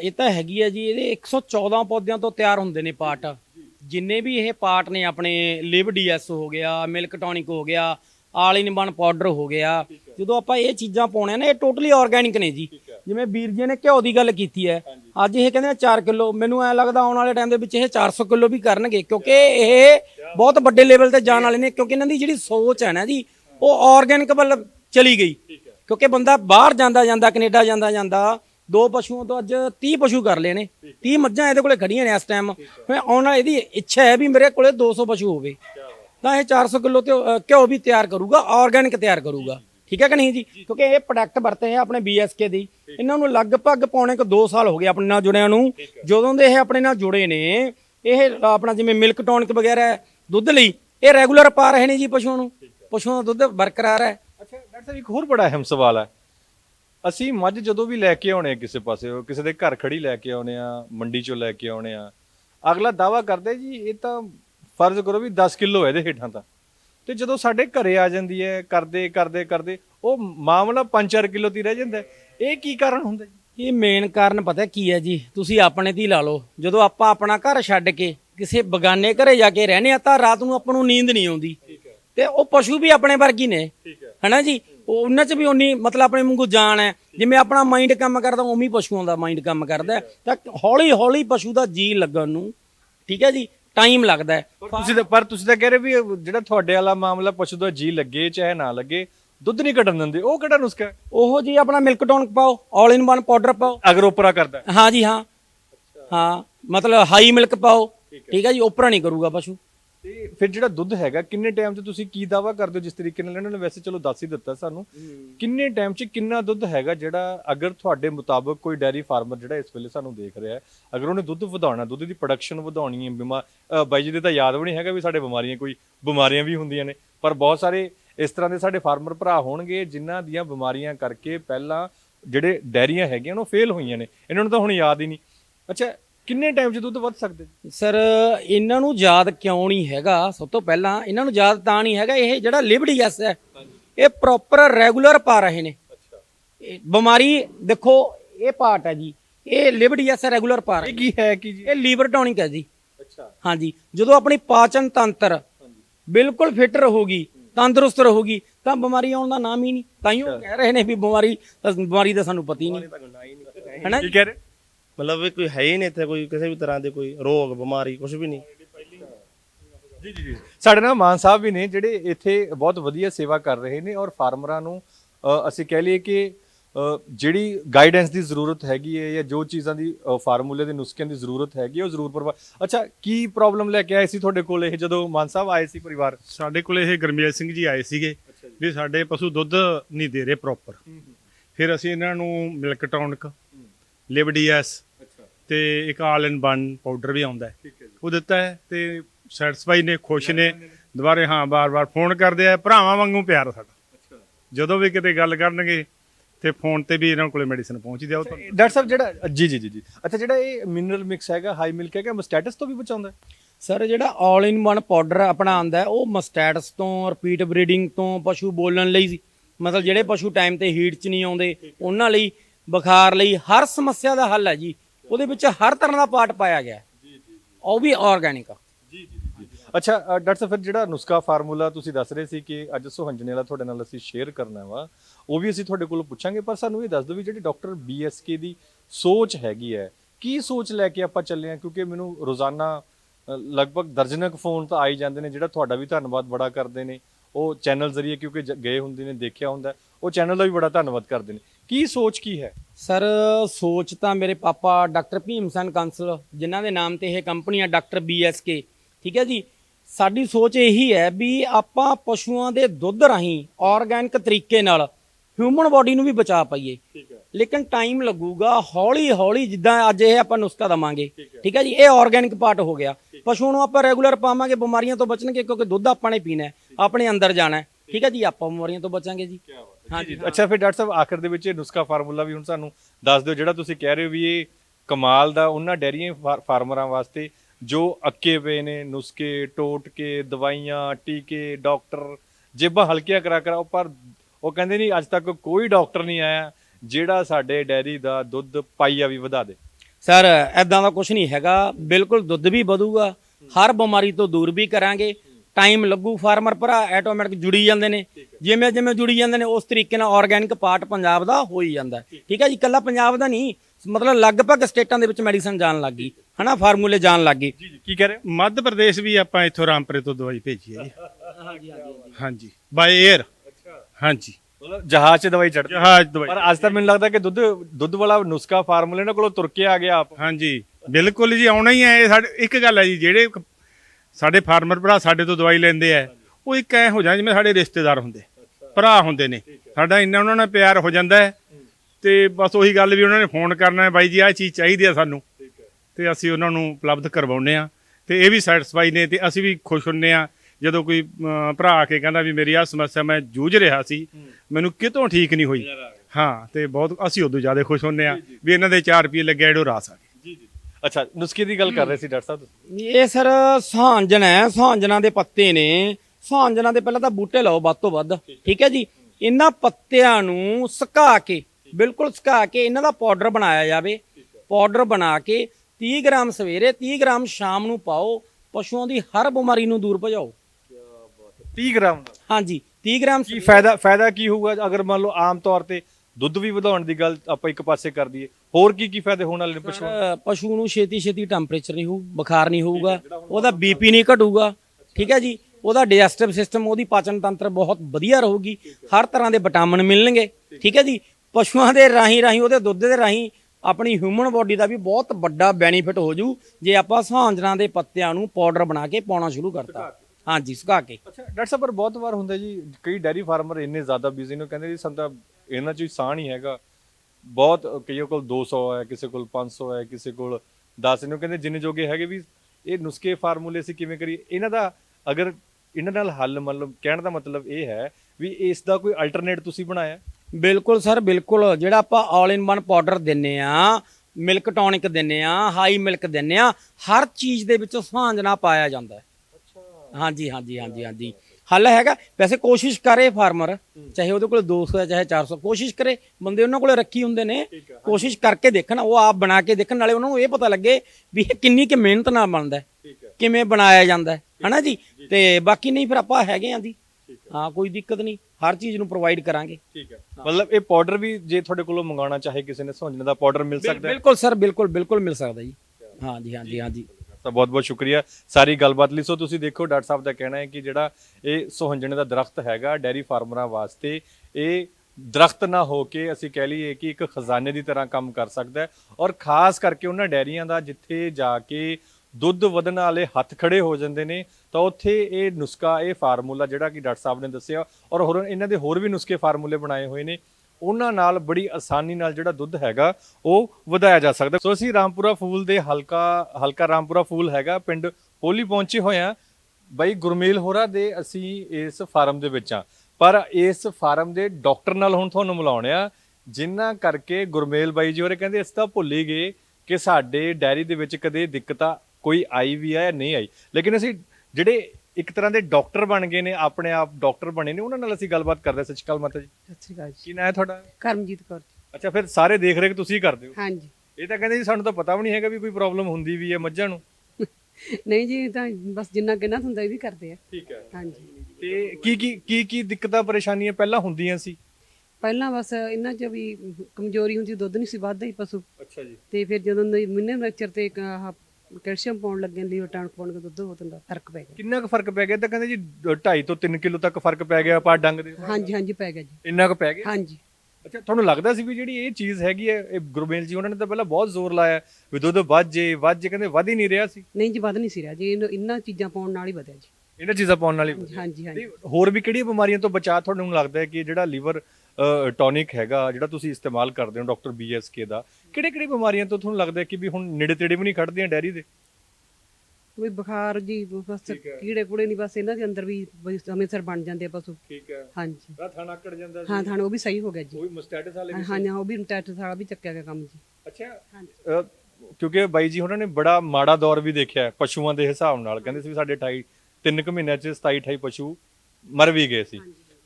ਇਹ ਤਾਂ ਹੈਗੀ ਆ ਜੀ ਇਹਦੇ 114 ਪੌਦਿਆਂ ਤੋਂ ਤਿਆਰ ਹੁੰਦੇ ਨੇ ਪਾਰਟ ਜਿੰਨੇ ਵੀ ਇਹ ਪਾਰਟ ਨੇ ਆਪਣੇ ਲਿਵ ਡੀਐਸ ਹੋ ਗਿਆ ਮਿਲਕ ਟੌਨਿਕ ਹੋ ਗਿਆ ਆਲ ਇਨ ਵਨ ਪਾਊਡਰ ਹੋ ਗਿਆ। ਜਦੋਂ ਆਪਾਂ ਇਹ ਚੀਜ਼ਾਂ ਪਾਉਣੇ ਨੇ ਇਹ ਟੋਟਲੀ ਆਰਗੈਨਿਕ ਨੇ ਜੀ। ਜਿਵੇਂ ਵੀਰ ਜੀ ਨੇ ਘਿਓ ਦੀ ਗੱਲ ਕੀਤੀ ਹੈ। ਅੱਜ ਇਹ ਕਹਿੰਦੇ 4 ਕਿਲੋ। ਮੈਨੂੰ ਐ ਲੱਗਦਾ ਆਉਣ ਵਾਲੇ ਟਾਈਮ ਦੇ ਵਿੱਚ ਇਹ 400 ਕਿਲੋ ਵੀ ਕਰਨਗੇ ਕਿਉਂਕਿ ਇਹ ਬਹੁਤ ਵੱਡੇ ਲੈਵਲ ਤੇ ਜਾਣ ਵਾਲੇ ਨੇ ਕਿਉਂਕਿ ਇਹਨਾਂ ਦੀ ਜਿਹੜੀ ਸੋਚ ਹੈ ਨਾ ਜੀ ਉਹ ਆਰਗੈਨਿਕ ਵੱਲ ਚਲੀ ਗਈ। ਕਿਉਂਕਿ ਬੰਦਾ ਬਾਹਰ ਜਾਂਦਾ ਜਾਂਦਾ ਕੈਨੇਡਾ ਜਾਂਦਾ ਜਾਂਦਾ ਦੋ ਪਸ਼ੂਆਂ ਤੋਂ ਅੱਜ 30 ਪਸ਼ੂ ਕਰ ਲਏ ਨੇ। 30 ਮੱਝਾਂ ਇਹਦੇ ਕੋਲੇ ਖੜੀਆਂ ਨੇ ਇਸ ਟਾਈਮ ਮੈਂ ਆਉਣ ਵਾਲੀ ਇਹਦੀ ਇੱਛਾ ਹੈ ਵੀ ਮੇਰੇ ਕੋਲੇ 200 ਪਸ਼ੂ ਹੋਵੇ। ਤਾਂ ਇਹ 400 ਕਿਲੋ ਤੇ ਘਿਓ ਵੀ ਤਿਆਰ ਕਰੂਗਾ ਆਰਗੈਨਿਕ ਤਿਆਰ ਕਰੂਗਾ। ਠੀਕ ਹੈ ਕਿ ਨਹੀਂ ਜੀ? ਕਿਉਂਕਿ ਇਹ ਪ੍ਰੋਡਕਟ ਵਰਤੇ ਹੈ ਆਪਣੇ BSK ਦੇ। ਇਹਨਾਂ ਨੂੰ ਲਗਭਗ ਪੌਣੇ ਕੁ 2 ਸਾਲ ਹੋ ਗਏ ਆਪਣੇ ਨਾਲ ਜੁੜਿਆਂ ਨੂੰ। ਜਦੋਂ ਦੇ ਇਹ ਆਪਣੇ ਨਾਲ ਜੁੜੇ ਨੇ ਇਹ ਆਪਣਾ ਜਿਵੇਂ ਮਿਲਕ ਟੌਨਿਕ ਵਗੈਰਾ ਦੁੱਧ ਲਈ ਇਹ ਰੈਗੂਲਰ ਪਾ ਰਹੇ ਨੇ ਜੀ ਪਸ਼ੂਆਂ ਨੂੰ। ਪਸ਼ੂਆਂ ਦਾ ਦੁੱਧ ਬਰਕਰਾਰ ਹੈ। ਅੱਛਾ ਡਾਕਟਰ ਸਾਹਿਬ ਇੱਕ ਹੋਰ ਬੜਾ ਅਹਿਮ ਸਵਾਲ ਹੈ। ਅਸੀਂ ਮੱਝ ਜਦੋਂ ਵੀ ਲੈ ਕੇ ਆਉਣੇ ਆ ਕਿਸੇ ਪਾਸੇ ਕਿਸੇ ਦੇ ਘਰ ਖੜੀ ਲੈ ਕੇ ਆਉਣੇ ਆ ਮੰਡੀ ਚੋਂ ਲੈ ਕੇ ਆਉਣੇ ਆ ਅਗਲਾ ਦਾਵਾ ਕਰਦੇ ਜੀ ਇਹ ਤਾਂ ਫਰਜ਼ ਕਰੋ ਵੀ 10 ਕਿਲੋ ਹੈ ਇਹਦੇ ਹੇਠਾਂ ਤਾਂ। ਤੇ ਜਦੋਂ ਸਾਡੇ ਘਰੇ ਆ ਜਾਂਦੀ ਹੈ ਕਰਦੇ ਕਰਦੇ ਕਰਦੇ ਉਹ ਮਾਮਲਾ 5-4 ਕਿਲੋ ਦੀ ਰਹਿ ਜਾਂਦਾ। ਇਹ ਕੀ ਕਾਰਨ ਹੁੰਦਾ ਜੀ? ਇਹ ਮੇਨ ਕਾਰਨ ਪਤਾ ਕੀ ਹੈ ਜੀ? ਤੁਸੀਂ ਆਪਣੇ ਹੀ ਲਾ ਲਓ। ਜਦੋਂ ਆਪਾਂ ਆਪਣਾ ਘਰ ਛੱਡ ਕੇ ਕਿਸੇ ਬਗਾਨੇ ਘਰੇ ਜਾ ਕੇ ਰਹਨੇ ਆ ਤਾਂ ਰਾਤ ਨੂੰ ਆਪਾਂ ਨੂੰ ਨੀਂਦ ਨਹੀਂ ਆਉਂਦੀ। ਤੇ ਉਹ ਪਸ਼ੂ ਵੀ ਆਪਣੇ ਵਰਗੀ ਨੇ। ਹੈਨਾ ਜੀ? ਉਹ ਉਹਨਾਂ 'ਚ ਵੀ ਉਨੀ ਮਤਲਬ ਆਪਣੇ ਵਾਂਗੂ ਜਾਨ ਹੈ। ਜਿਵੇਂ ਆਪਣਾ ਮਾਈਂਡ ਕੰਮ ਕਰਦਾ ਉਵੇਂ ਹੀ ਪਸ਼ੂਆਂ ਦਾ ਮਾਈਂਡ ਕੰਮ ਕਰਦਾ। ਤਾਂ ਹੌਲੀ ਹੌਲੀ ਪਸ਼ੂ ਦਾ ਜੀ ਲੱਗਣ ਨੂੰ ਠੀਕ ਹੈ ਜੀ? ਟਾਈਮ ਲੱਗਦਾ ਹੈ। ਪਰ ਤੁਸੀਂ ਤਾਂ ਪਰ ਤੁਸੀਂ ਤਾਂ ਕਹਿ ਰਹੇ ਵੀ ਇਹ ਜਿਹੜਾ ਤੁਹਾਡੇ ਵਾਲਾ ਮਾਮਲਾ ਪਸ਼ੂ ਦਾ ਜੀ ਲੱਗੇ ਚਾਹੇ ਨਾ ਲੱਗੇ ਦੁੱਧ ਨਹੀਂ ਘਟਣ ਦਿੰਦੇ ਉਹ ਕਿਹੜਾ ਨੁਸਖਾ ਹੈ? ਉਹੋ ਜੀ ਆਪਣਾ ਮਿਲਕ ਟੌਨਿਕ ਪਾਓ ਆਲ ਇਨ ਵਨ ਪਾਊਡਰ ਪਾਓ। ਅਗਰ ਉਪਰਾ ਕਰਦਾ ਹੈ। ਹਾਂ ਜੀ ਹਾਂ। ਹਾਂ ਮਤਲਬ ਹਾਈ ਮਿਲਕ ਪਾਓ। ਠੀਕ ਹੈ ਜੀ ਉਪਰਾ ਨਹੀਂ ਕਰੂਗਾ ਪਸ਼ੂ। ਤੇ ਫਿਰ ਜਿਹੜਾ ਦੁੱਧ ਹੈਗਾ ਕਿੰਨੇ ਟਾਈਮ 'ਚ ਤੁਸੀਂ ਕੀ ਦਾਵਾ ਕਰਦੇ ਹੋ ਜਿਸ ਤਰੀਕੇ ਨਾਲ ਇਹਨਾਂ ਨੇ ਵੈਸੇ ਚਲੋ ਦੱਸ ਹੀ ਦਿੱਤਾ ਸਾਨੂੰ ਕਿੰਨੇ ਟਾਈਮ 'ਚ ਕਿੰਨਾ ਦੁੱਧ ਹੈਗਾ ਜਿਹੜਾ ਅਗਰ ਤੁਹਾਡੇ ਮੁਤਾਬਕ ਕੋਈ ਡੈਰੀ ਫਾਰਮਰ ਜਿਹੜਾ ਇਸ ਵੇਲੇ ਸਾਨੂੰ ਦੇਖ ਰਿਹਾ ਹੈ ਅਗਰ ਉਹਨੇ ਦੁੱਧ ਵਧਾਉਣਾ ਦੁੱਧ ਦੀ ਪ੍ਰੋਡਕਸ਼ਨ ਵਧਾਉਣੀ ਹੈ ਬਿਮਾਰ ਬਾਈ ਜੀ ਦੇ ਤਾਂ ਯਾਦ ਵੀ ਨਹੀਂ ਹੈਗਾ ਵੀ ਸਾਡੇ ਬਿਮਾਰੀਆਂ ਕੋਈ ਬਿਮਾਰੀਆਂ ਵੀ ਹੁੰਦੀਆਂ ਨੇ ਪਰ ਬਹੁਤ ਸਾਰੇ ਇਸ ਤਰ੍ਹਾਂ ਦੇ ਸਾਡੇ ਫਾਰਮਰ ਭਰਾ ਹੋਣਗੇ ਜਿਨ੍ਹਾਂ ਦੀਆਂ ਬਿਮਾਰੀਆਂ ਕਰਕੇ ਪਹਿਲਾਂ ਜਿਹੜੇ ਡੈਰੀਆਂ ਹੈਗੀਆਂ ਉਹ ਫੇਲ ਹੋਈਆਂ ਨੇ ਇਹਨਾਂ ਨੂੰ ਤਾਂ ਹੁਣ ਯਾਦ ਹੀ ਨਹੀਂ। ਅੱਛਾ ਕਿੰਨੇ ਟਾਈਮ 'ਚ ਦੁੱਧ ਵੱਧ ਸਕਦੇ ਸਰ ਇਹਨਾਂ ਨੂੰ ਯਾਦ ਕਿਉਂ ਨਹੀਂ ਹੈਗਾ? ਸਭ ਤੋਂ ਪਹਿਲਾਂ ਇਹਨਾਂ ਨੂੰ ਯਾਦ ਤਾਂ ਨਹੀਂ ਹੈਗਾ ਇਹ ਜਿਹੜਾ ਲਿਬੜੀ ਐਸ ਹੈ ਇਹ ਪ੍ਰੋਪਰ ਰੈਗੂਲਰ ਪਾ ਰਹੇ ਨੇ। ਇਹ ਬਿਮਾਰੀ ਦੇਖੋ ਇਹ ਪਾਰਟ ਹੈ ਜੀ। ਇਹ ਲਿਬੜੀ ਐਸ ਰੈਗੂਲਰ ਪਾ ਰਹੇ ਇਹ ਕੀ ਹੈ ਕੀ ਜੀ? ਇਹ ਲੀਵਰ ਟੌਨਿਕ ਹੈ ਜੀ। ਅੱਛਾ। ਹਾਂਜੀ। ਜਦੋਂ ਆਪਣੀ ਪਾਚਨ ਤੰਤਰ ਬਿਲਕੁਲ ਫਿੱਟ ਰਹੂਗੀ ਤੰਦਰੁਸਤ ਰਹੂਗੀ ਤਾਂ ਬਿਮਾਰੀ ਆਉਣ ਦਾ ਨਾਮ ਹੀ ਨਹੀਂ। ਤਾਂ ਹੀ ਉਹ ਕਹਿ ਰਹੇ ਨੇ ਵੀ ਬਿਮਾਰੀ ਬਿਮਾਰੀ ਦਾ ਸਾਨੂੰ ਪਤਾ ਹੀ ਨਹੀਂ। ਹੈਨਾ ਕੀ ਕਹਿ ਰਹੇ? ਮਤਲਬ ਵੀ ਕੋਈ ਹੈ ਹੀ ਨਹੀਂ ਇੱਥੇ ਕੋਈ ਕਿਸੇ ਵੀ ਤਰ੍ਹਾਂ ਦੇ ਕੋਈ ਰੋਗ ਬਿਮਾਰੀ ਕੁਝ ਵੀ ਨਹੀਂ। ਜੀ ਜੀ ਜੀ। ਸਾਡੇ ਨਾਲ ਮਾਨ ਸਾਹਿਬ ਵੀ ਨੇ ਜਿਹੜੇ ਇੱਥੇ ਬਹੁਤ ਵਧੀਆ ਸੇਵਾ ਕਰ ਰਹੇ ਨੇ ਔਰ ਫਾਰਮਰਾਂ ਨੂੰ ਅ, ਅਸੀਂ ਕਹਿ ਲਈਏ ਕਿ ਅ, ਜਿਹੜੀ ਗਾਈਡੈਂਸ ਦੀ ਜ਼ਰੂਰਤ ਹੈਗੀ ਹੈ ਜਾਂ ਜੋ ਚੀਜ਼ਾਂ ਦੀ ਫਾਰਮੂਲੇ ਦੇ ਨੁਸਖਿਆਂ ਦੀ ਜ਼ਰੂਰਤ ਹੈਗੀ ਹੈ ਉਹ ਜ਼ਰੂਰ ਪਰਵਾ ਅੱਛਾ ਕੀ ਪ੍ਰੋਬਲਮ ਲੈ ਕੇ ਆਏ ਸੀ ਤੁਹਾਡੇ ਕੋਲ ਇਹ ਜਦੋਂ ਮਾਨ ਸਾਹਿਬ ਆਏ ਸੀ ਪਰਿਵਾਰ? ਸਾਡੇ ਕੋਲ ਇਹ ਗਰਮੇਲ ਸਿੰਘ ਜੀ ਆਏ ਸੀਗੇ ਵੀ ਸਾਡੇ ਪਸ਼ੂ ਦੁੱਧ ਨਹੀਂ ਦੇ ਰਹੇ ਪ੍ਰੋਪਰ ਫਿਰ ਅਸੀਂ ਇਹਨਾਂ ਨੂੰ ਮਿਲਕ ਟੌਨਿਕ ਲਿਵਡੀਐਸ ਤੇ ਇੱਕ ਆਲ ਇਨ ਵਨ ਪਾਊਡਰ ਵੀ ਆਉਂਦਾ ਹੈ। ਉਹ ਦਿੱਤਾ ਹੈ ਤੇ ਸੈਟੀਸਫਾਈ ਨੇ ਖੁਸ਼ ਨੇ। ਦੁਬਾਰੇ ਹਾਂ ਬਾਰ-ਬਾਰ ਫੋਨ ਕਰਦੇ ਆ ਭਰਾਵਾਂ ਵਾਂਗੂ ਪਿਆਰ ਸਾਡਾ। ਜਦੋਂ ਵੀ ਕਿਤੇ ਗੱਲ ਕਰਨਗੇ ਤੇ ਫੋਨ ਤੇ ਵੀ ਇਹਨਾਂ ਕੋਲੇ ਮੈਡੀਸਨ ਪਹੁੰਚਦੀ ਆ ਉਹ ਡਾਕਟਰ ਸਾਹਿਬ ਜਿਹੜਾ ਜੀ ਜੀ ਜੀ ਜੀ। ਅੱਛਾ ਜਿਹੜਾ ਇਹ ਮਿਨਰਲ ਮਿਕਸ ਹੈਗਾ ਹਾਈ ਮਿਲਕ ਹੈਗਾ ਮਸਟੈਟਸ ਤੋਂ ਵੀ ਬਚਾਉਂਦਾ ਹੈ? ਸਰ ਜਿਹੜਾ 올 ਇਨ ਵਨ ਪਾਊਡਰ ਆਪਣਾ ਆਂਦਾ ਹੈ ਉਹ ਮਸਟੈਟਸ ਤੋਂ ਰਿਪੀਟ ਬਰੀਡਿੰਗ ਤੋਂ ਪਸ਼ੂ ਬੋਲਣ ਲਈ ਸੀ। ਮਤਲਬ ਜਿਹੜੇ ਪਸ਼ੂ ਟਾਈਮ ਤੇ ਹੀਟ 'ਚ ਨਹੀਂ ਆਉਂਦੇ ਉਹਨਾਂ ਲਈ ਬੁਖਾਰ ਲਈ ਹਰ ਸਮੱਸਿਆ ਦਾ ਹੱਲ ਹੈ ਜੀ। ਉਹਦੇ ਵਿੱਚ ਹਰ ਤਰ੍ਹਾਂ ਦਾ ਪਾਰਟ ਪਾਇਆ ਗਿਆ। ਹੈ ਉਹ ਵੀ ਆਰਗੈਨਿਕ ਆ। ਅੱਛਾ ਡਾਕਟਰ ਸਾਹਿਬ, ਫਿਰ ਜਿਹੜਾ ਨੁਸਖਾ ਫਾਰਮੂਲਾ ਤੁਸੀਂ ਦੱਸ ਰਹੇ ਸੀ ਕਿ ਅੱਜ ਸੁਹੰਜਣੇ ਵਾਲਾ ਤੁਹਾਡੇ ਨਾਲ ਅਸੀਂ ਸ਼ੇਅਰ ਕਰਨਾ ਵਾ, ਉਹ ਵੀ ਅਸੀਂ ਤੁਹਾਡੇ ਕੋਲੋਂ ਪੁੱਛਾਂਗੇ, ਪਰ ਸਾਨੂੰ ਇਹ ਦੱਸ ਦਿਓ ਵੀ ਜਿਹੜੀ ਡਾਕਟਰ ਬੀਐਸਕੇ ਦੀ ਸੋਚ ਹੈਗੀ ਹੈ, ਕੀ ਸੋਚ ਲੈ ਕੇ ਆਪਾਂ ਚੱਲੇ ਆ ਕਿਉਂਕਿ ਮੈਨੂੰ ਰੋਜ਼ਾਨਾ ਲਗਭਗ ਦਰਜਨਕ ਫੋਨ ਤਾਂ ਆਈ ਜਾਂਦੇ ਨੇ, ਜਿਹੜਾ ਤੁਹਾਡਾ ਵੀ ਧੰਨਵਾਦ ਬੜਾ ਕਰਦੇ ਨੇ। ਉਹ ਚੈਨਲ ਜ਼ਰੀਏ ਕਿਉਂਕਿ ਜ- ਗਏ ਹੁੰਦੇ ਨੇ, ਦੇਖਿਆ ਹੁੰਦਾ। ਉਹ ਚੈਨਲ ਦਾ ਵੀ ਬੜਾ ਧੰਨਵਾਦ ਕਰਦੇ ਨੇ। ਕੀ ਸੋਚ ਕੀ ਹੈ? ਸਰ ਸੋਚ ਤਾਂ ਮੇਰੇ ਪਾਪਾ ਡਾਕਟਰ ਭੀਮ ਸੈਨ ਕੰਸਲ ਜਿਨ੍ਹਾਂ ਦੇ ਨਾਮ ਤੇ ਇਹ ਕੰਪਨੀ ਆ ਡਾਕਟਰ ਬੀਐਸਕੇ ਠੀਕ ਹੈ ਜੀ? ਸਾਡੀ ਸੋਚ ਇਹੀ ਹੈ ਵੀ ਆਪਾਂ ਪਸ਼ੂਆਂ ਦੇ ਦੁੱਧ ਰਾਹੀਂ ਆਰਗੈਨਿਕ ਤਰੀਕੇ ਨਾਲ ਹਿਊਮਨ ਬਾਡੀ ਨੂੰ ਵੀ ਬਚਾ ਪਾਈਏ। ਲੇਕਿਨ ਟਾਈਮ ਲੱਗੂਗਾ ਹੌਲੀ ਹੌਲੀ ਜਿੱਦਾਂ ਅੱਜ ਇਹ ਆਪਾਂ ਨੁਸਖਾ ਦਵਾਂਗੇ। ਠੀਕ ਹੈ। ਜੀ? ਇਹ ਆਰਗੈਨਿਕ ਪਾਰਟ ਹੋ ਗਿਆ। ਪਸ਼ੂ ਨੂੰ ਆਪਾਂ ਰੈਗੂਲਰ ਪਾਵਾਂਗੇ ਬਿਮਾਰੀਆਂ ਤੋਂ ਬਚਣਗੇ ਕਿਉਂਕਿ ਦੁੱਧ ਆਪਾਂ ਨੇ ਪੀਣਾ ਹੈ ਆਪਣੇ ਅੰਦਰ ਜਾਣਾ ਹੈ। ਠੀਕ ਹੈ ਜੀ? ਆਪਾਂ ਬਿਮਾਰੀਆਂ ਤੋਂ ਬਚਾਂਗੇ ਜੀ। ਹਾਂਜੀ ਅੱਛਾ ਫਿਰ ਡਾਕਟਰ ਸਾਹਿਬ ਆਖਰ ਦੇ ਵਿੱਚ ਇਹ ਨੁਸਖਾ ਫਾਰਮੂਲਾ ਵੀ ਹੁਣ ਸਾਨੂੰ ਦੱਸ ਦਿਓ ਜਿਹੜਾ ਤੁਸੀਂ ਕਹਿ ਰਹੇ ਹੋ ਵੀ ਇਹ ਕਮਾਲ ਦਾ ਉਹਨਾਂ ਡੈਰੀਆਂ ਫਾਰ- ਫਾਰਮਰਾਂ ਵਾਸਤੇ ਜੋ ਅੱਕੇ ਪਏ ਨੇ ਨੁਸਖੇ ਟੋਟਕੇ ਦਵਾਈਆਂ ਟੀਕੇ ਡਾਕਟਰ ਜੇਬਾਂ ਹਲਕੀਆਂ ਕਰਾ ਕਰਾ ਉਹ ਪਰ ਉਹ ਕਹਿੰਦੇ ਨਹੀਂ ਅੱਜ ਤੱਕ ਕੋਈ ਡਾਕਟਰ ਨਹੀਂ ਆਇਆ ਜਿਹੜਾ ਸਾਡੇ ਡੈਰੀ ਦਾ ਦੁੱਧ ਪਾਈਆ ਵੀ ਵਧਾ ਦੇ। ਸਰ ਐਦਾਂ ਦਾ ਕੁਝ ਨਹੀਂ ਹੈਗਾ ਬਿਲਕੁਲ ਦੁੱਧ ਵੀ ਵਧੂਗਾ ਹਰ ਬਿਮਾਰੀ ਤੋਂ ਦੂਰ ਵੀ ਕਰਾਂਗੇ ਟਾਈਮ ਲੱਗੂ ਫਾਰਮਰ ਭਰਾ ਆਟੋਮੈਟਿਕ ਜੁੜੀ ਜਾਂਦੇ ਨੇ। ਜਿਵੇਂ ਜਿਵੇਂ ਜੁੜੀ ਜਾਂਦੇ ਨੇ ਉਸ ਤਰੀਕੇ ਨਾਲ ਆਰਗੈਨਿਕ ਪਾਰਟ ਪੰਜਾਬ ਦਾ ਹੋ ਹੀ। ਜਾਂਦਾ। ਠੀਕ ਹੈ ਜੀ ਇਕੱਲਾ ਪੰਜਾਬ ਦਾ ਨਹੀਂ ਮਤਲਬ ਲਗਭਗ ਸਟੇਟਾਂ ਦੇ ਵਿੱਚ ਮੈਡੀਸਨ ਜਾਣ ਲੱਗ ਗਈ ਹਨਾ ਫਾਰਮੂਲੇ ਜਾਣ ਲੱਗ ਗਏ ਕੀ ਕਹਿ ਰਹੇ ਮੱਧ ਪ੍ਰਦੇਸ਼ ਵੀ ਆਪਾਂ ਇੱਥੋਂ ਰਾਮਪੁਰੇ ਤੋਂ ਦਵਾਈ ਭੇਜੀ ਹੈ ਜੀ। ਹਾਂਜੀ ਬਾਈ 에ਅਰ ਹਾਂਜੀ। ਜਹਾਜ਼ 'ਚ ਦਵਾਈ ਚੜਦੀ ਜਹਾਜ਼ ਦਵਾਈ। ਪਰ ਅੱਜ ਤਾਂ ਮੈਨੂੰ ਲੱਗਦਾ ਕਿ ਦੁੱਧ ਦੁੱਧ ਵਾਲਾ ਨੁਸਖਾ ਫਾਰਮੂਲੇ ਨਾਲ ਕੋਲੋਂ ਤੁਰ ਕੇ ਆ ਗਿਆ ਆਪ। ਹਾਂਜੀ ਬਿਲਕੁਲ ਜੀ ਆਉਣਾ ਹੀ ਹੈ ਇਹ ਸਾਡੇ ਇੱਕ ਗੱਲ ਹੈ ਜੀ ਜਿਹੜੇ ਸਾਡੇ ਫਾਰਮਰ ਭਰਾ ਸਾਡੇ ਤੋਂ ਦਵਾਈ ਲੈਂਦੇ ਆ। ਉਹ ਇੱਕ ਐ ਹੋ ਜਾਂਦਾ ਜਿਵੇਂ ਸਾਡੇ ਰਿਸ਼ਤੇਦਾਰ ਹੁੰਦੇ ਭਰਾ ਹੁੰਦੇ ਨੇ। ਸਾਡਾ ਇੰਨਾ ਉਹਨਾਂ ਨਾਲ ਪਿਆਰ ਹੋ ਜਾਂਦਾ ਹੈ ਤੇ ਬਸ ਉਹੀ ਗੱਲ ਵੀ ਉਹਨਾਂ ਨੇ ਫੋਨ ਕਰਨਾ ਹੈ ਬਾਈ ਜੀ ਆਹ ਚੀਜ਼ ਚਾਹੀਦੀ ਆ ਸਾਨੂੰ। ਤੇ ਅਸੀਂ ਉਹਨਾਂ ਨੂੰ ਉਪਲਬਧ ਕਰਵਾਉਂਦੇ ਆ ਤੇ ਇਹ ਵੀ ਸੈਟੀਸਫਾਈ ਨੇ ਤੇ ਅਸੀਂ ਵੀ ਖੁਸ਼ ਹੁੰਨੇ ਆ ਜਦੋਂ ਕੋਈ ਭਰਾ ਆ ਕੇ ਕਹਿੰਦਾ ਵੀ ਮੇਰੀ ਆਹ ਸਮੱਸਿਆ ਮੈਂ ਜੂਝ ਰਿਹਾ ਸੀ ਮੈਨੂੰ ਕਿਤੋਂ ਠੀਕ ਨਹੀਂ ਹੋਈ। ਹਾਂ ਤੇ ਬਹੁਤ ਅਸੀਂ ਉਦੋਂ ਜ਼ਿਆਦਾ ਖੁਸ਼ ਹੁੰਨੇ ਆ ਵੀ ਇਹਨਾਂ ਦੇ 4 ਰੁਪਏ ਲੱਗਿਆ ਜਿਹੜੋ ਰਾਸ ਆ। ਅੱਛਾ ਨੁਸਖੇ ਦੀ ਗੱਲ ਕਰ ਰਹੇ ਸੀ ਡਾਕਟਰ ਸਾਹਿਬ ਤੁਸੀਂ? ਇਹ ਸਰ ਸਾਂਝਣ ਹੈ ਸਾਂਝਣਾ ਦੇ ਪੱਤੇ ਨੇ। ਸਾਂਝਣਾ ਦੇ ਪਹਿਲਾਂ ਤਾਂ ਬੂਟੇ ਲਾਓ ਵੱਧ ਤੋਂ ਵੱਧ। ਠੀਕ ਹੈ ਜੀ? ਇਹਨਾਂ ਪੱਤਿਆਂ ਨੂੰ ਸੁਕਾ ਕੇ ਬਿਲਕੁਲ ਸੁਕਾ ਕੇ ਇਹਨਾਂ ਦਾ ਪਾਊਡਰ ਬਣਾਇਆ ਜਾਵੇ। ਪਾਊਡਰ ਬਣਾ ਕੇ 30 ਗ੍ਰਾਮ ਸਵੇਰੇ 30 ਗ੍ਰਾਮ ਸ਼ਾਮ ਨੂੰ ਪਾਓ। ਪਸ਼ੂਆਂ ਦੀ ਹਰ ਬਿਮਾਰੀ ਨੂੰ ਦੂਰ ਭਜਾਓ। 30 ਗ੍ਰਾਮ ਦਾ? ਹਾਂਜੀ 30 ਗ੍ਰਾਮ ਕੀ ਫਾਇਦਾ ਫਾਇਦਾ ਕੀ ਹੋਊਗਾ? ਅਗਰ ਮੰਨ ਲਓ ਆਮ ਤੌਰ ਤੇ ਦੁੱਧ ਵੀ ਵਧਾਉਣ ਦੀ ਗੱਲ ਆਪਾਂ ਇੱਕ ਪਾਸੇ ਕਰ ਦਈਏ। ਹੋਰ ਕੀ ਕੀ ਫਾਇਦੇ ਹੋਣ ਵਾਲੇ ਨੇ? ਅ, ਪਸ਼ੂ ਨੂੰ ਛੇਤੀ ਛੇਤੀ ਟੈਂਪਰੇਚਰ ਨਹੀਂ ਹੋਊ ਬੁਖਾਰ ਨਹੀਂ ਹੋਊਗਾ ਉਹਦਾ ਬੀਪੀ ਨਹੀਂ ਘਟੂਗਾ ਠੀਕ ਹੈ ਜੀ? ਉਹਦਾ ਡਾਈਜੈਸਟਿਵ ਸਿਸਟਮ ਉਹਦੀ ਪਾਚਨ ਤੰਤਰ ਬਹੁਤ ਵਧੀਆ ਰਹੂਗੀ ਹਰ ਤਰ੍ਹਾਂ ਦੇ ਵਿਟਾਮਿਨ ਮਿਲਣਗੇ ਠੀਕ ਹੈ। ਜੀ? ਪਸ਼ੂਆਂ ਦੇ ਰਾਹੀਂ ਰਾਹੀਂ ਉਹਦੇ ਦੁੱਧ ਦੇ ਰਾਹੀਂ ਆਪਣੀ ਹਿਊਮਨ ਬਾਡੀ ਦਾ ਵੀ ਬਹੁਤ ਵੱਡਾ ਬੈਨੀਫਿਟ ਹੋ ਜੂ ਜੇ ਆਪਾਂ ਸਾਂਝਰਾਂ ਦੇ ਪੱਤਿਆਂ ਨੂੰ ਪਾਊਡਰ ਬਣਾ ਕੇ ਪਾਉਣਾ ਸ਼ੁਰੂ ਕਰਤਾ। ਹਾਂਜੀ ਸੁਕਾ ਕੇ। ਅੱਛਾ ਡਾਕਟਰ ਸਾਹਿਬ ਪਰ ਬਹੁਤ ਵਾਰ ਹੁੰਦਾ ਜੀ ਕਈ ਡੈਰੀ ਫਾਰਮਰ ਇੰਨੇ ਜ਼ਿਆਦਾ ਬਿਜ਼ੀ ਨੇ ਉਹ ਕਹਿੰਦੇ ਜੀ ਸਾਨੂੰ ਤਾਂ ਇਹਨਾਂ 'ਚ ਹੀ ਸਾਹ ਨਹੀਂ ਹੈਗਾ। ਬਹੁਤ ਕਈਆਂ ਕੋਲ 200 ਹੈ ਕਿਸੇ ਕੋਲ 500 ਹੈ ਕਿਸੇ ਕੋਲ 10 ਨੇ ਕਹਿੰਦੇ ਜਿੰਨੇ ਜੋਗੇ ਹੈਗੇ ਵੀ ਇਹ ਨੁਸਖੇ ਫਾਰਮੂਲੇ ਅਸੀਂ ਕਿਵੇਂ ਕਰੀਏ? ਇਹਨਾਂ ਦਾ ਅਗਰ ਇਹਨਾਂ ਨਾਲ ਹੱਲ ਮਤਲਬ ਕਹਿਣ ਦਾ ਮਤਲਬ ਇਹ ਹੈ ਵੀ ਇਸ ਦਾ ਕੋਈ ਅਲਟਰਨੇਟ ਤੁਸੀਂ ਬਣਾਇਆ? ਬਿਲਕੁਲ ਸਰ ਬਿਲਕੁਲ। ਜਿਹੜਾ ਆਪਾਂ 올 ਇਨ ਵਨ ਪਾਊਡਰ ਦਿੰਨੇ ਆ ਮਿਲਕ ਟੌਨਿਕ ਦਿੰਨੇ ਆ ਹਾਈ ਮਿਲਕ ਦਿੰਨੇ ਆ ਹਰ ਚੀਜ਼ ਦੇ ਵਿੱਚ ਸਾਂਝਣਾ ਪਾਇਆ ਜਾਂਦਾ ਹੈ। ਹਾਂਜੀ ਹਾਂਜੀ ਹਾਂਜੀ ਹਾਂਜੀ। ਹੱਲ ਹੈਗਾ। ਵੈਸੇ ਕੋਸ਼ਿਸ਼ ਕਰੇ ਫਾਰਮਰ ਚਾਹੇ ਉਹਦੇ ਕੋਲ 200 ਹੈ ਚਾਹੇ 400 ਕੋਸ਼ਿਸ਼ ਕਰੇ ਬੰਦੇ ਉਹਨਾਂ ਕੋਲੇ ਰੱਖੀ ਹੁੰਦੇ ਨੇ। ਕੋਸ਼ਿਸ਼ ਕਰਕੇ ਦੇਖਣ ਉਹ ਆਪ ਬਣਾ ਕੇ ਦੇਖਣ ਨਾਲੇ ਉਹਨਾਂ ਨੂੰ ਇਹ ਪਤਾ ਲੱਗੇ ਵੀ ਇਹ ਕਿੰਨੀ ਕਿ ਮਿਹਨਤ ਨਾਲ ਬਣਦਾ ਹੈ। ਕਿਵੇਂ ਬਣਾਇਆ ਜਾਂਦਾ ਹੈ ਹਨਾ ਜੀ? ਤੇ ਬਾਕੀ ਨਹੀਂ ਫਿਰ ਆਪਾਂ ਹੈਗੇ ਆਂ ਜੀ ਹਾਂ। ਕੋਈ ਦਿੱਕਤ ਨਹੀਂ। ਹਰ ਚੀਜ਼ ਨੂੰ ਪ੍ਰੋਵਾਈਡ ਕਰਾਂਗੇ। ਠੀਕ ਹੈ। ਮਤਲਬ ਇਹ ਪਾਊਡਰ ਵੀ ਜੇ ਤੁਹਾਡੇ ਕੋਲੋਂ ਮੰਗਾਉਣਾ ਚਾਹੇ ਕਿਸੇ ਨੇ ਸੌਂਜਣ ਦਾ ਪਾਊਡਰ ਮਿਲ ਸਕਦਾ ਹੈ? ਬਿਲਕੁਲ ਸਰ ਬਿਲਕੁਲ ਬਿਲਕੁਲ ਮਿਲ ਸਕਦਾ ਜੀ। ਹਾਂਜੀ ਹਾਂਜੀ ਹਾਂਜੀ ਤਾਂ ਬਹੁਤ ਬਹੁਤ ਸ਼ੁਕਰੀਆ। ਸਾਰੀ ਗੱਲਬਾਤ ਲਈ। ਸੋ ਤੁਸੀਂ ਦੇਖੋ, ਡਾਕਟਰ ਸਾਹਿਬ ਦਾ ਕਹਿਣਾ ਹੈ ਕਿ ਜਿਹੜਾ ਇਹ ਸੁਹੰਜਣੇ ਦਾ ਦਰਖਤ ਹੈਗਾ ਡੈਰੀ ਫਾਰਮਰਾਂ ਵਾਸਤੇ, ਇਹ ਦਰਖਤ ਨਾ ਹੋ ਕੇ ਅਸੀਂ ਕਹਿ ਲਈਏ ਕਿ ਇੱਕ ਖਜ਼ਾਨੇ ਦੀ ਤਰ੍ਹਾਂ ਕੰਮ ਕਰ ਸਕਦਾ ਹੈ। ਔਰ ਖਾਸ ਕਰਕੇ ਉਹਨਾਂ ਡੈਰੀਆਂ ਦਾ ਜਿੱਥੇ ਜਾ ਕੇ ਦੁੱਧ ਵਧਣ ਵਾਲੇ ਹੱਥ ਖੜੇ ਹੋ ਜਾਂਦੇ ਨੇ, ਤਾਂ ਉੱਥੇ ਇਹ ਨੁਸਖਾ, ਇਹ ਫਾਰਮੂਲਾ ਜਿਹੜਾ ਕਿ ਡਾਕਟਰ ਸਾਹਿਬ ਨੇ ਦੱਸਿਆ। ਔਰ ਹੋਰ ਇਹਨਾਂ ਦੇ ਹੋਰ ਵੀ ਨੁਸਖੇ ਫਾਰਮੂਲੇ ਬਣਾਏ ਹੋਏ ਨੇ। ਉਹਨਾਂ ਨਾਲ ਬੜੀ ਆਸਾਨੀ ਨਾਲ ਜਿਹੜਾ ਦੁੱਧ ਹੈਗਾ, ਉਹ ਵਧਾਇਆ ਜਾ ਸਕਦਾ। ਸੋ ਅਸੀਂ ਰਾਮਪੁਰਾ ਫੂਲ ਦੇ ਹਲਕਾ ਹਲਕਾ ਰਾਮਪੁਰਾ ਫੂਲ ਹੈਗਾ, ਪਿੰਡ ਹੋਲੀ ਪਹੁੰਚੇ ਹੋਏ ਆ ਬਾਈ ਗੁਰਮੇਲ ਹੋਰਾ ਦੇ ਅਸੀਂ ਇਸ ਫਾਰਮ ਦੇ ਵਿੱਚ ਆ ਪਰ ਇਸ ਫਾਰਮ ਦੇ ਡਾਕਟਰ ਨਾਲ ਹੁਣ ਤੁਹਾਨੂੰ ਮਿਲਾਉਣੇ ਆ ਜਿਨ੍ਹਾਂ ਕਰਕੇ ਗੁਰਮੇਲ ਬਾਈ ਜੀ ਹੋਰੇ ਕਹਿੰਦੇ ਇਸ ਤਾਂ ਭੁੱਲ ਹੀ ਗਏ ਕਿ ਸਾਡੇ ਡਾਇਰੀ ਦੇ ਵਿੱਚ ਕਦੇ ਦਿੱਕਤਾਂ ਕੋਈ ਆਈ ਵੀ ਆ ਜਾਂ ਨਹੀਂ ਆਈ। ਲੇਕਿਨ ਅਸੀਂ ਜਿਹੜੇ ਇੱਕ ਤਰ੍ਹਾਂ ਦੇ ਡਾਕਟਰ ਬਣ ਗਏ ਨੇ ਆਪਣੇ ਆਪ ਡਾਕਟਰ ਬਣੇ ਨੇ ਉਹਨਾਂ ਨਾਲ ਅਸੀਂ ਗੱਲਬਾਤ ਕਰਦੇ ਸ਼੍ਰੀ ਅਕਾਲ ਮਾਤਾ ਜੀ। ਸਤਿ ਸ਼੍ਰੀ ਅਕਾਲ ਜੀ। ਕੀ ਨਾਂ ਹੈ ਤੁਹਾਡਾ? ਕਰਮਜੀਤ ਕੌਰ ਜੀ। ਅੱਛਾ ਫਿਰ ਸਾਰੇ ਦੇਖ ਰੇਖ ਤੁਸੀਂ ਹੀ ਕਰਦੇ ਹੋ? ਹਾਂਜੀ। ਇਹ ਤਾਂ ਕਹਿੰਦੇ ਜੀ ਸਾਨੂੰ ਤਾਂ ਪਤਾ ਵੀ ਨਹੀਂ ਹੈਗਾ ਵੀ ਕੋਈ ਪ੍ਰੋਬਲਮ ਹੁੰਦੀ ਵੀ ਹੈ ਮੱਝਾਂ ਨੂੰ। ਨਹੀਂ ਜੀ ਇਹ ਤਾਂ ਬਸ ਜਿੰਨਾ ਕਿੰਨਾ ਹੁੰਦਾ ਇਹ ਵੀ ਕਰਦੇ ਆ। ਠੀਕ ਹੈ। ਹਾਂਜੀ। ਤੇ ਕੀ ਕੀ ਕੀ ਕੀ ਦਿੱਕਤਾਂ ਪਰੇਸ਼ਾਨੀਆਂ ਪਹਿਲਾਂ ਹੁੰਦੀਆਂ ਸੀ? ਪਹਿਲਾਂ ਬਸ ਇਹਨਾਂ 'ਚ ਵੀ ਕਮਜ਼ੋਰੀ ਹੁੰਦੀ ਦੁੱਧ ਨਹੀਂ ਸੀ ਵੱਧਦਾ ਹੀ ਪਸ਼ੂ। ਅੱਛਾ ਜੀ। ਤੇ ਫਿਰ ਜਦੋਂ ਮਿਨਰਲ ਨੇਚਰ ਤੇ ਇੱਕ ਆਹ ਕੈਲਸ਼ੀਅਮ ਪਾਉਣ ਲੱਗੇ ਲੀਵਰ ਟਾਣਕ ਪਾਉਣ ਦਾ ਦੁੱਧ ਬਹੁਤ ਹੁੰਦਾ ਫ਼ਰਕ ਪੈ ਗਿਆ। ਕਿੰਨਾ ਕੁ ਫ਼ਰਕ ਪੈ ਗਿਆ? ਤਾਂ ਕਹਿੰਦੇ ਜੀ 2.5 ਤੋਂ 3 ਕਿਲੋ ਤੱਕ ਫ਼ਰਕ ਪੈ ਗਿਆ ਪਾ ਡੰਗ ਦੇ ਹਾਂਜੀ ਹਾਂਜੀ ਪੈ ਗਿਆ ਜੀ। ਇੰਨਾ ਕੁ ਪੈ ਗਿਆ? ਹਾਂਜੀ। ਅੱਛਾ ਤੁਹਾਨੂੰ ਲੱਗਦਾ ਸੀ ਵੀ ਜਿਹੜੀ ਇਹ ਚੀਜ਼ ਹੈਗੀ ਹੈ ਇਹ ਗੁਰਮੇਲ ਜੀ ਉਹਨਾਂ ਨੇ ਤਾਂ ਪਹਿਲਾਂ ਬਹੁਤ ਜ਼ੋਰ ਲਾਇਆ ਵੀ ਦੁੱਧ ਵੱਧ ਜੇ ਵੱਧ ਜੇ ਕਹਿੰਦੇ ਵੱਧ ਹੀ ਨਹੀਂ ਰਿਹਾ ਸੀ। ਨਹੀਂ ਜੀ ਵੱਧ ਨਹੀਂ ਸੀ ਰਿਹਾ ਜੀ ਇਹਨੂੰ- ਇਹਨਾਂ ਚੀਜ਼ਾਂ ਪਾਉਣ ਨਾਲ ਹੀ ਵਧਿਆ ਜੀ। ਇਹਨਾਂ ਚੀਜ਼ਾਂ ਪਾਉਣ ਨਾਲ ਹੀ ਵਧਿਆ। ਹਾਂਜੀ ਹਾਂਜੀ। ਤੇ ਹੋਰ ਵੀ ਕਿਹੜੀਆਂ ਬਿਮਾਰੀਆਂ ਤੋਂ ਬਚਾ ਤੁਹਾਨੂੰ ਲੱਗਦਾ ਹੈ ਕਿ ਜਿਹੜਾ ਲੀਵਰ ਟੌਨਿਕ ਹੈਗਾ ਜਿਹੜਾ ਤੁਸੀਂ ਇਸਤੇਮਾਲ ਕਰਦੇ ਹੋ ਡਾਕਟਰ ਬੀਐਸਕੇ ਦਾ ਕਿਹੜੇ ਕਿਹੜੀ ਬਿਮਾਰੀਆਂ ਤੋਂ ਤੁਹਾਨੂੰ ਲੱਗਦਾ ਕਿ ਵੀ ਹੁਣ ਨੇੜੇ ਤੇੜੇ ਵੀ ਨਹੀਂ ਖੜਦੀਆਂ ਡੈਰੀ ਦੇ? ਕੋਈ ਬੁਖਾਰ ਜੀ ਬਸ ਕੀੜੇ ਕੂੜੇ ਨਹੀਂ ਬਸ ਇਹਨਾਂ ਦੇ ਅੰਦਰ ਵੀ ਸਿਰ ਬਣ ਜਾਂਦੇ ਆ ਪਸ਼ੂ। ਠੀਕ ਹੈ। ਹਾਂਜੀ। ਰਾ ਥਾਣਾ ਅਕੜ ਜਾਂਦਾ ਹਾਂ ਥਾਣ ਉਹ ਵੀ ਸਹੀ ਹੋ ਗਿਆ ਜੀ। ਕੋਈ ਮਸਟੈਟਸ ਵਾਲੇ ਹਾਂ ਹਾਂ ਉਹ ਵੀ ਟੈਟ ਸਾਲਾ ਵੀ ਚੱਕਿਆ ਗਿਆ ਕੰਮ ਜੀ। ਅੱਛਾ। ਕਿਉਂਕਿ ਬਾਈ ਜੀ ਉਹਨਾਂ ਨੇ ਬੜਾ ਮਾੜਾ ਦੌਰ ਵੀ ਦੇਖਿਆ ਹੈ ਪਸ਼ੂਆਂ ਦੇ ਹਿਸਾਬ ਨਾਲ। ਕਹਿੰਦੇ ਸੀ ਵੀ ਸਾਡੇ 28 ਤਿੰਨ ਕੁ ਮਹੀਨਿਆਂ ਚ 27 28 ਪਸ਼ੂ ਮਰ ਵੀ ਗਏ ਸੀ।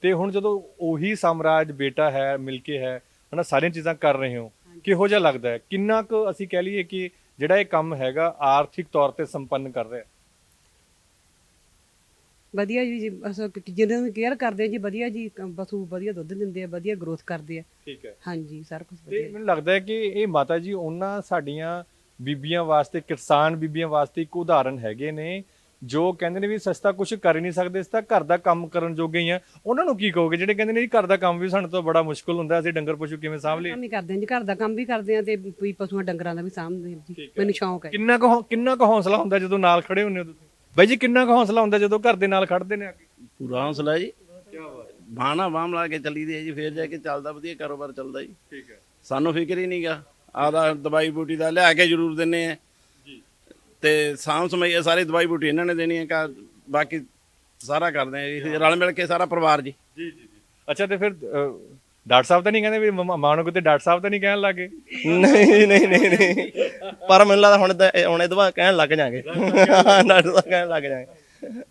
ਤੇ ਹੁਣ ਜਦੋਂ ਉਹੀ ਸਾਮਰਾਜ ਬੇਟਾ ਹੈ ਮਿਲ ਕੇ ਹੈ ਹਨਾ ਸਾਰੀਆਂ ਚੀਜ਼ਾਂ ਕਰ ਰਹੇ ਹੋ ਕਿਹੋ ਜਿਹਾ ਲੱਗਦਾ ਹੈ? ਕਿੰਨਾ ਕੁ ਅਸੀਂ ਕਹਿ ਲਈਏ ਕਿ ਜਿਹੜਾ ਇਹ ਕੰਮ ਹੈਗਾ ਆਰਥਿਕ ਤੌਰ ਤੇ ਸੰਪੰਨ ਕਰ ਰਿਹਾ ਵਧੀਆ ਜੀ ਜੀ ਬਸ ਜਿਹਨਾਂ ਨੂੰ ਕੇਅਰ ਕਰਦੇ ਆ ਜੀ ਵਧੀਆ ਜੀ ਪਸ਼ੂ ਵਧੀਆ ਦੁੱਧ ਦਿੰਦੇ ਆ ਵਧੀਆ ਗਰੋਥ ਕਰਦੇ ਆ। ਠੀਕ ਹੈ। ਹਾਂਜੀ ਸਾਰਾ ਕੁਝ ਤੇ ਵਧੀਆ। ਮੈਨੂੰ ਲੱਗਦਾ ਹੈ ਕਿ ਇਹ ਮਾਤਾ ਜੀ ਉਹਨਾਂ ਸਾਡੀਆਂ ਬੀਬੀਆਂ ਵਾਸਤੇ ਕਿਸਾਨ ਬੀਬੀਆਂ ਵਾਸਤੇ ਇੱਕ ਉਦਾਹਰਣ ਹੈਗੇ ਨੇ। ਜੋ ਕਹਿੰਦੇ ਨੇ ਵੀ ਸਸਤਾ ਕੁਝ ਕਰ ਹੀ ਨਹੀਂ ਸਕਦੇ ਇਸ ਤਾਂ ਘਰ ਦਾ ਕੰਮ ਕਰਨ ਜੋਗੇ ਹੀ ਆ। ਉਹਨਾਂ ਨੂੰ ਕੀ ਕਹੋਗੇ? ਜਿਹੜੇ ਕਹਿੰਦੇ ਨੇ ਜੀ ਘਰ ਦਾ ਕੰਮ ਵੀ ਸਾਨੂੰ ਤਾਂ ਬੜਾ ਮੁਸ਼ਕਲ ਹੁੰਦਾ ਅਸੀਂ ਡੰਗਰ ਪਸ਼ੂ ਕਿਵੇਂ ਸਾਂਭ ਲਈਏ? ਕੰਮ ਹੀ ਕਰਦੇ ਆ ਜੀ ਘਰ ਦਾ ਕੰਮ ਵੀ ਕਰਦੇ ਆ ਤੇ ਵੀ ਪਸ਼ੂਆਂ ਡੰਗਰਾਂ ਦਾ ਵੀ ਸਾਂਭਦੇ ਆ ਜੀ। ਮੈਨੂੰ ਸ਼ੌਂਕ ਹੈ। ਕਿੰਨਾ ਕੁ ਹੌ- ਕਿੰਨਾ ਕੁ ਹੌਸਲਾ ਹੁੰਦਾ ਜਦੋਂ ਨਾਲ ਖੜੇ ਹੁੰਦੇ ਹੋ ਤੁਸੀਂ? ਬਾਈ ਜੀ ਕਿੰਨਾ ਕੁ ਹੌਸਲਾ ਹੁੰਦਾ ਜਦੋਂ ਘਰ ਦੇ ਨਾਲ ਖੜਦੇ ਨੇ ਆ ਕੇ? ਪੂਰਾ ਹੌਸਲਾ ਜੀ। ਬਾਣਾ ਬਾਮ ਲਾ ਕੇ ਚੱਲੀ ਦੀ ਹੈ ਜੀ ਫੇਰ ਜਾ ਕੇ ਚੱਲਦਾ ਵਧੀਆ ਕਾਰੋਬਾਰ ਚੱਲਦਾ ਜੀ। ਠੀਕ ਹੈ। ਸਾਨੂੰ ਫਿਕਰ ਹੀ ਨਹੀਂਗਾ ਆਦਾ ਦਵਾਈ ਬੂਟੀ ਦਾ ਲਿਆ ਕੇ ਜ਼ਰੂਰ ਦਿੰਨੇ ਆ। ਤੇ ਸਾਂਭ ਸਮਈਏ ਸਾਰੀ ਦਵਾਈ ਬੂਟੀ ਇਹਨਾਂ ਨੇ ਦੇਣੀ ਹੈ ਕਾ ਬਾਕੀ ਸਾਰਾ ਕਰਦੇ ਆ ਜੀ ਰਲ ਮਿਲ ਕੇ ਸਾਰਾ ਪਰਿਵਾਰ ਜੀ। ਜੀ ਜੀ ਅੱਛਾ ਤੇ ਫਿਰ ਅਹ, ਡਾਕਟਰ ਸਾਹਿਬ ਤਾਂ ਨਹੀਂ ਕਹਿੰਦੇ ਵੀ ਮਾਂ ਨੂੰ ਕਿਤੇ ਡਾਕਟਰ ਸਾਹਿਬ ਤਾਂ ਨਹੀਂ ਕਹਿਣ ਲੱਗੇ? ਨਹੀਂ ਨਹੀਂ ਨਹੀਂ ਨਹੀਂ। ਪਰ ਮੈਨੂੰ ਲੱਗਦਾ ਹੁਣ ਤਾਂ ਇਹ- ਹੁਣ ਇਹਦੇ ਬਾਅਦ ਕਹਿਣ ਲੱਗ ਜਾਾਂਗੇ। ਡਾਕਟਰ ਸਾਹਿਬ ਕਹਿਣ ਲੱਗ ਜਾਾਂਗੇ।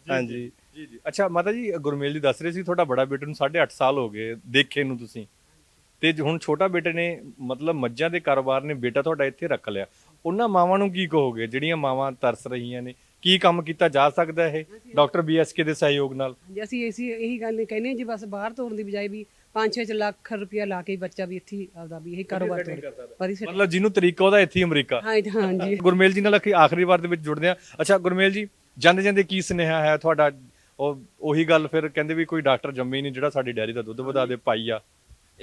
ਹਾਂਜੀ। ਜੀ ਜੀ। ਅੱਛਾ ਮਾਤਾ ਜੀ ਗੁਰਮੇਲ ਜੀ ਦੱਸ ਰਹੇ ਸੀ ਤੁਹਾਡਾ ਬੜਾ ਬੇਟੇ ਨੂੰ 8.5 ਸਾਲ ਹੋ ਗਏ ਦੇਖੇ ਨੂੰ ਤੁਸੀਂ। ਤੇ ਜ- ਹੁਣ ਛੋਟਾ ਬੇਟੇ ਨੇ ਮਤਲਬ ਮੱਝਾਂ ਦੇ ਕਾਰੋਬਾਰ ਨੇ ਬੇਟਾ ਤੁਹਾਡਾ ਇੱਥੇ ਰੱਖ ਲਿਆ। ਉਹਨਾਂ ਮਾਵਾਂ ਨੂੰ ਕੀ ਕਹੋਗੇ? ਜਿਹੜੀਆਂ ਮਾਵਾਂ ਤਰਸ ਰਹੀਆਂ ਨੇ ਕੀ ਕੰਮ ਕੀਤਾ ਜਾ ਸਕਦਾ ਇਹ? ਡਾਕਟਰ ਬੀਐਸਕੇ ਦੇ ਸਹਿਯੋਗ ਨਾਲ। ਹਾਂਜੀ ਅਸੀਂ ਇਸੀ ਇਹੀ ਗੱਲ ਕਹਿੰਦੇ ਜੀ ਬਸ ਬਾਹਰ ਤੋਰਨ ਦੀ ਬਜਾਏ ਵੀ 5-6 ਲੱਖ ਰੁਪਇਆ ਲਾ ਕੇ ਬੱਚਾ ਵੀ ਇੱਥੇ ਹੀ ਆਪਦਾ ਵੀ ਇਹ ਕਾਰੋਬਾਰ ਤੋਰੇ ਮਤਲਬ ਜਿਹਨੂੰ ਤਰੀਕਾ ਉਹਦਾ ਇੱਥੇ ਹੀ ਅਮਰੀਕਾ। ਹਾਂ ਜੀ, ਹਾਂ ਜੀ। ਗੁਰਮੇਲ ਜੀ ਨਾਲ ਅਖੀ- ਆਖਰੀ ਵਾਰ ਦੇ ਵਿੱਚ ਜੁੜਦੇ ਆ ਅੱਛਾ ਗੁਰਮੇਲ ਜੀ ਜਾਂਦੇ ਜਾਂਦੇ ਕੀ ਸੁਨੇਹਾ ਹੈ ਤੁਹਾਡਾ? ਉਹ ਉਹੀ ਗੱਲ ਫਿਰ ਕਹਿੰਦੇ ਵੀ ਕੋਈ ਡਾਕਟਰ ਜੰਮੇ ਨਹੀਂ ਜਿਹੜਾ ਸਾਡੀ ਡੈਰੀ ਦਾ ਦੁੱਧ ਵਧਾ ਦੇ ਪਾਈ ਆ।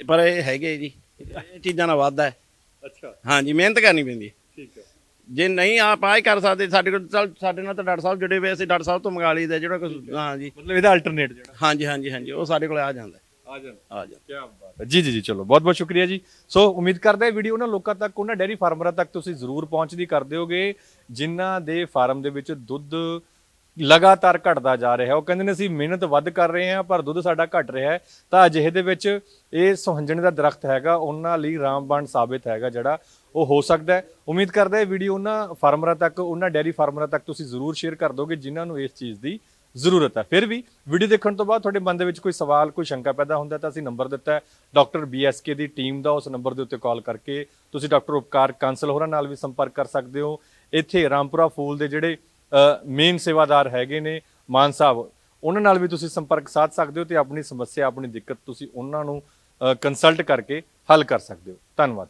ਪਰ ਇਹ ਹੈਗੇ ਜੀ ਇਹ ਚੀਜ਼ਾਂ ਨਾਲ ਵਾਧਾ ਹੈ। ਅੱਛਾ। ਹਾਂਜੀ ਮਿਹਨਤ ਕਰਨੀ ਪੈਂਦੀ ਹੈ। ਠੀਕ ਹੈ। ਜੇ ਨਹੀਂ ਆਪ ਹੀ ਕਰ ਸਕਦੇ ਸਾਡੇ ਕੋਲ ਚੱਲ ਸਾਡੇ ਨਾਲ ਤਾਂ ਡਾਕਟਰ ਸਾਹਿਬ ਜੁੜੇ ਹੋਏ ਅਸੀਂ ਡਾਕਟਰ ਸਾਹਿਬ ਤੋਂ ਮੰਗਾ ਲਈਦਾ ਜਿਹੜਾ ਕੁਝ ਹਾਂਜੀ ਮਤਲਬ ਇਹਦਾ ਅਲਟਰਨੇਟ ਜਿਹੜਾ। ਹਾਂਜੀ ਹਾਂਜੀ ਹਾਂਜੀ ਉਹ ਸਾਡੇ ਕੋਲ ਆ ਜਾਂਦਾ। ਹੈ। ਆ ਜਾਂਦਾ। ਆ ਜਾਂਦਾ। ਕੀ ਬਾਤ ਹੈ। ਜੀ ਜੀ ਜੀ ਚਲੋ ਬਹੁਤ ਬਹੁਤ ਸ਼ੁਕਰੀਆ ਜੀ। ਸੋ ਉਮੀਦ ਕਰਦਾ ਇਹ ਵੀਡੀਓ ਉਹਨਾਂ ਲੋਕਾਂ ਤੱਕ ਉਹਨਾਂ ਡੈਰੀ ਫਾਰਮਰਾਂ ਤੱਕ ਤੁਸੀਂ ਜ਼ਰੂਰ ਪਹੁੰਚਦੀ ਕਰਦੇ ਹੋਗੇ ਜਿਨ੍ਹਾਂ ਦੇ ਫਾਰਮ ਦੇ ਵਿੱਚ ਦੁੱਧ ਲਗਾਤਾਰ ਘਟਦਾ ਜਾ ਰਿਹਾ ਉਹ ਕਹਿੰਦੇ ਨੇ ਅਸੀਂ ਮਿਹਨਤ ਵੱਧ ਕਰ ਰਹੇ ਹਾਂ, ਪਰ ਦੁੱਧ ਸਾਡਾ ਘਟ ਰਿਹਾ ਹੈ। ਤਾਂ ਅਜਿਹੇ ਦੇ ਵਿੱਚ ਇਹ ਸੁਹੰਜਣੇ ਦਾ ਦਰਖਤ ਹੈਗਾ, ਉਹਨਾਂ ਲਈ ਰਾਮਬਾਣ ਸਾਬਿਤ ਹੈਗਾ, ਜਿਹੜਾ ਉਹ ਹੋ ਸਕਦਾ ਉਮੀਦ ਕਰਦਾ ਇਹ ਵੀਡੀਓ ਉਹਨਾਂ ਫਾਰਮਰਾਂ ਤੱਕ, ਉਹਨਾਂ ਡੈਰੀ ਫਾਰਮਰਾਂ ਤੱਕ ਤੁਸੀਂ ਜ਼ਰੂਰ ਸ਼ੇਅਰ ਕਰ ਦੋਗੇ, ਜਿਨ੍ਹਾਂ ਨੂੰ ਇਸ ਚੀਜ਼ ਦੀ ਜ਼ਰੂਰਤ ਹੈ। ਫਿਰ ਵੀ ਵੀਡੀਓ ਦੇਖਣ ਤੋਂ ਬਾਅਦ ਤੁਹਾਡੇ ਮਨ ਦੇ ਵਿੱਚ ਕੋਈ ਸਵਾਲ, ਕੋਈ ਸ਼ੰਕਾ ਪੈਦਾ ਹੁੰਦਾ ਤਾਂ ਅਸੀਂ ਨੰਬਰ ਦਿੱਤਾ ਹੈ। ਡਾਕਟਰ ਬੀਐਸਕੇ ਦੀ ਟੀਮ ਦਾ ਉਸ ਨੰਬਰ ਦੇ ਉੱਤੇ ਕਾਲ ਕਰਕੇ ਤੁਸੀਂ ਡਾਕਟਰ ਉਪਕਾਰ ਕਾਂਸਲ ਹੋਰਾਂ ਨਾਲ ਵੀ ਸੰਪਰਕ ਕਰ ਸਕਦੇ ਹੋ। ਇੱਥੇ ਰਾਮਪੁਰਾ ਫੂਲ ਦੇ ਜਿਹੜੇ ਮੇਨ ਸੇਵਾਦਾਰ ਹੈਗੇ ਨੇ ਮਾਨ ਸਾਹਿਬ। ਉਹਨਾਂ ਨਾਲ ਵੀ ਤੁਸੀਂ ਸੰਪਰਕ ਸਾਧ ਸਕਦੇ ਹੋ ਤੇ ਆਪਣੀ ਸਮੱਸਿਆ, ਆਪਣੀ ਦਿੱਕਤ ਤੁਸੀਂ ਉਹਨਾਂ ਨੂੰ ਕੰਸਲਟ ਕਰਕੇ ਹੱਲ ਕਰ ਸਕਦੇ ਹੋ। ਧੰਨਵਾਦ।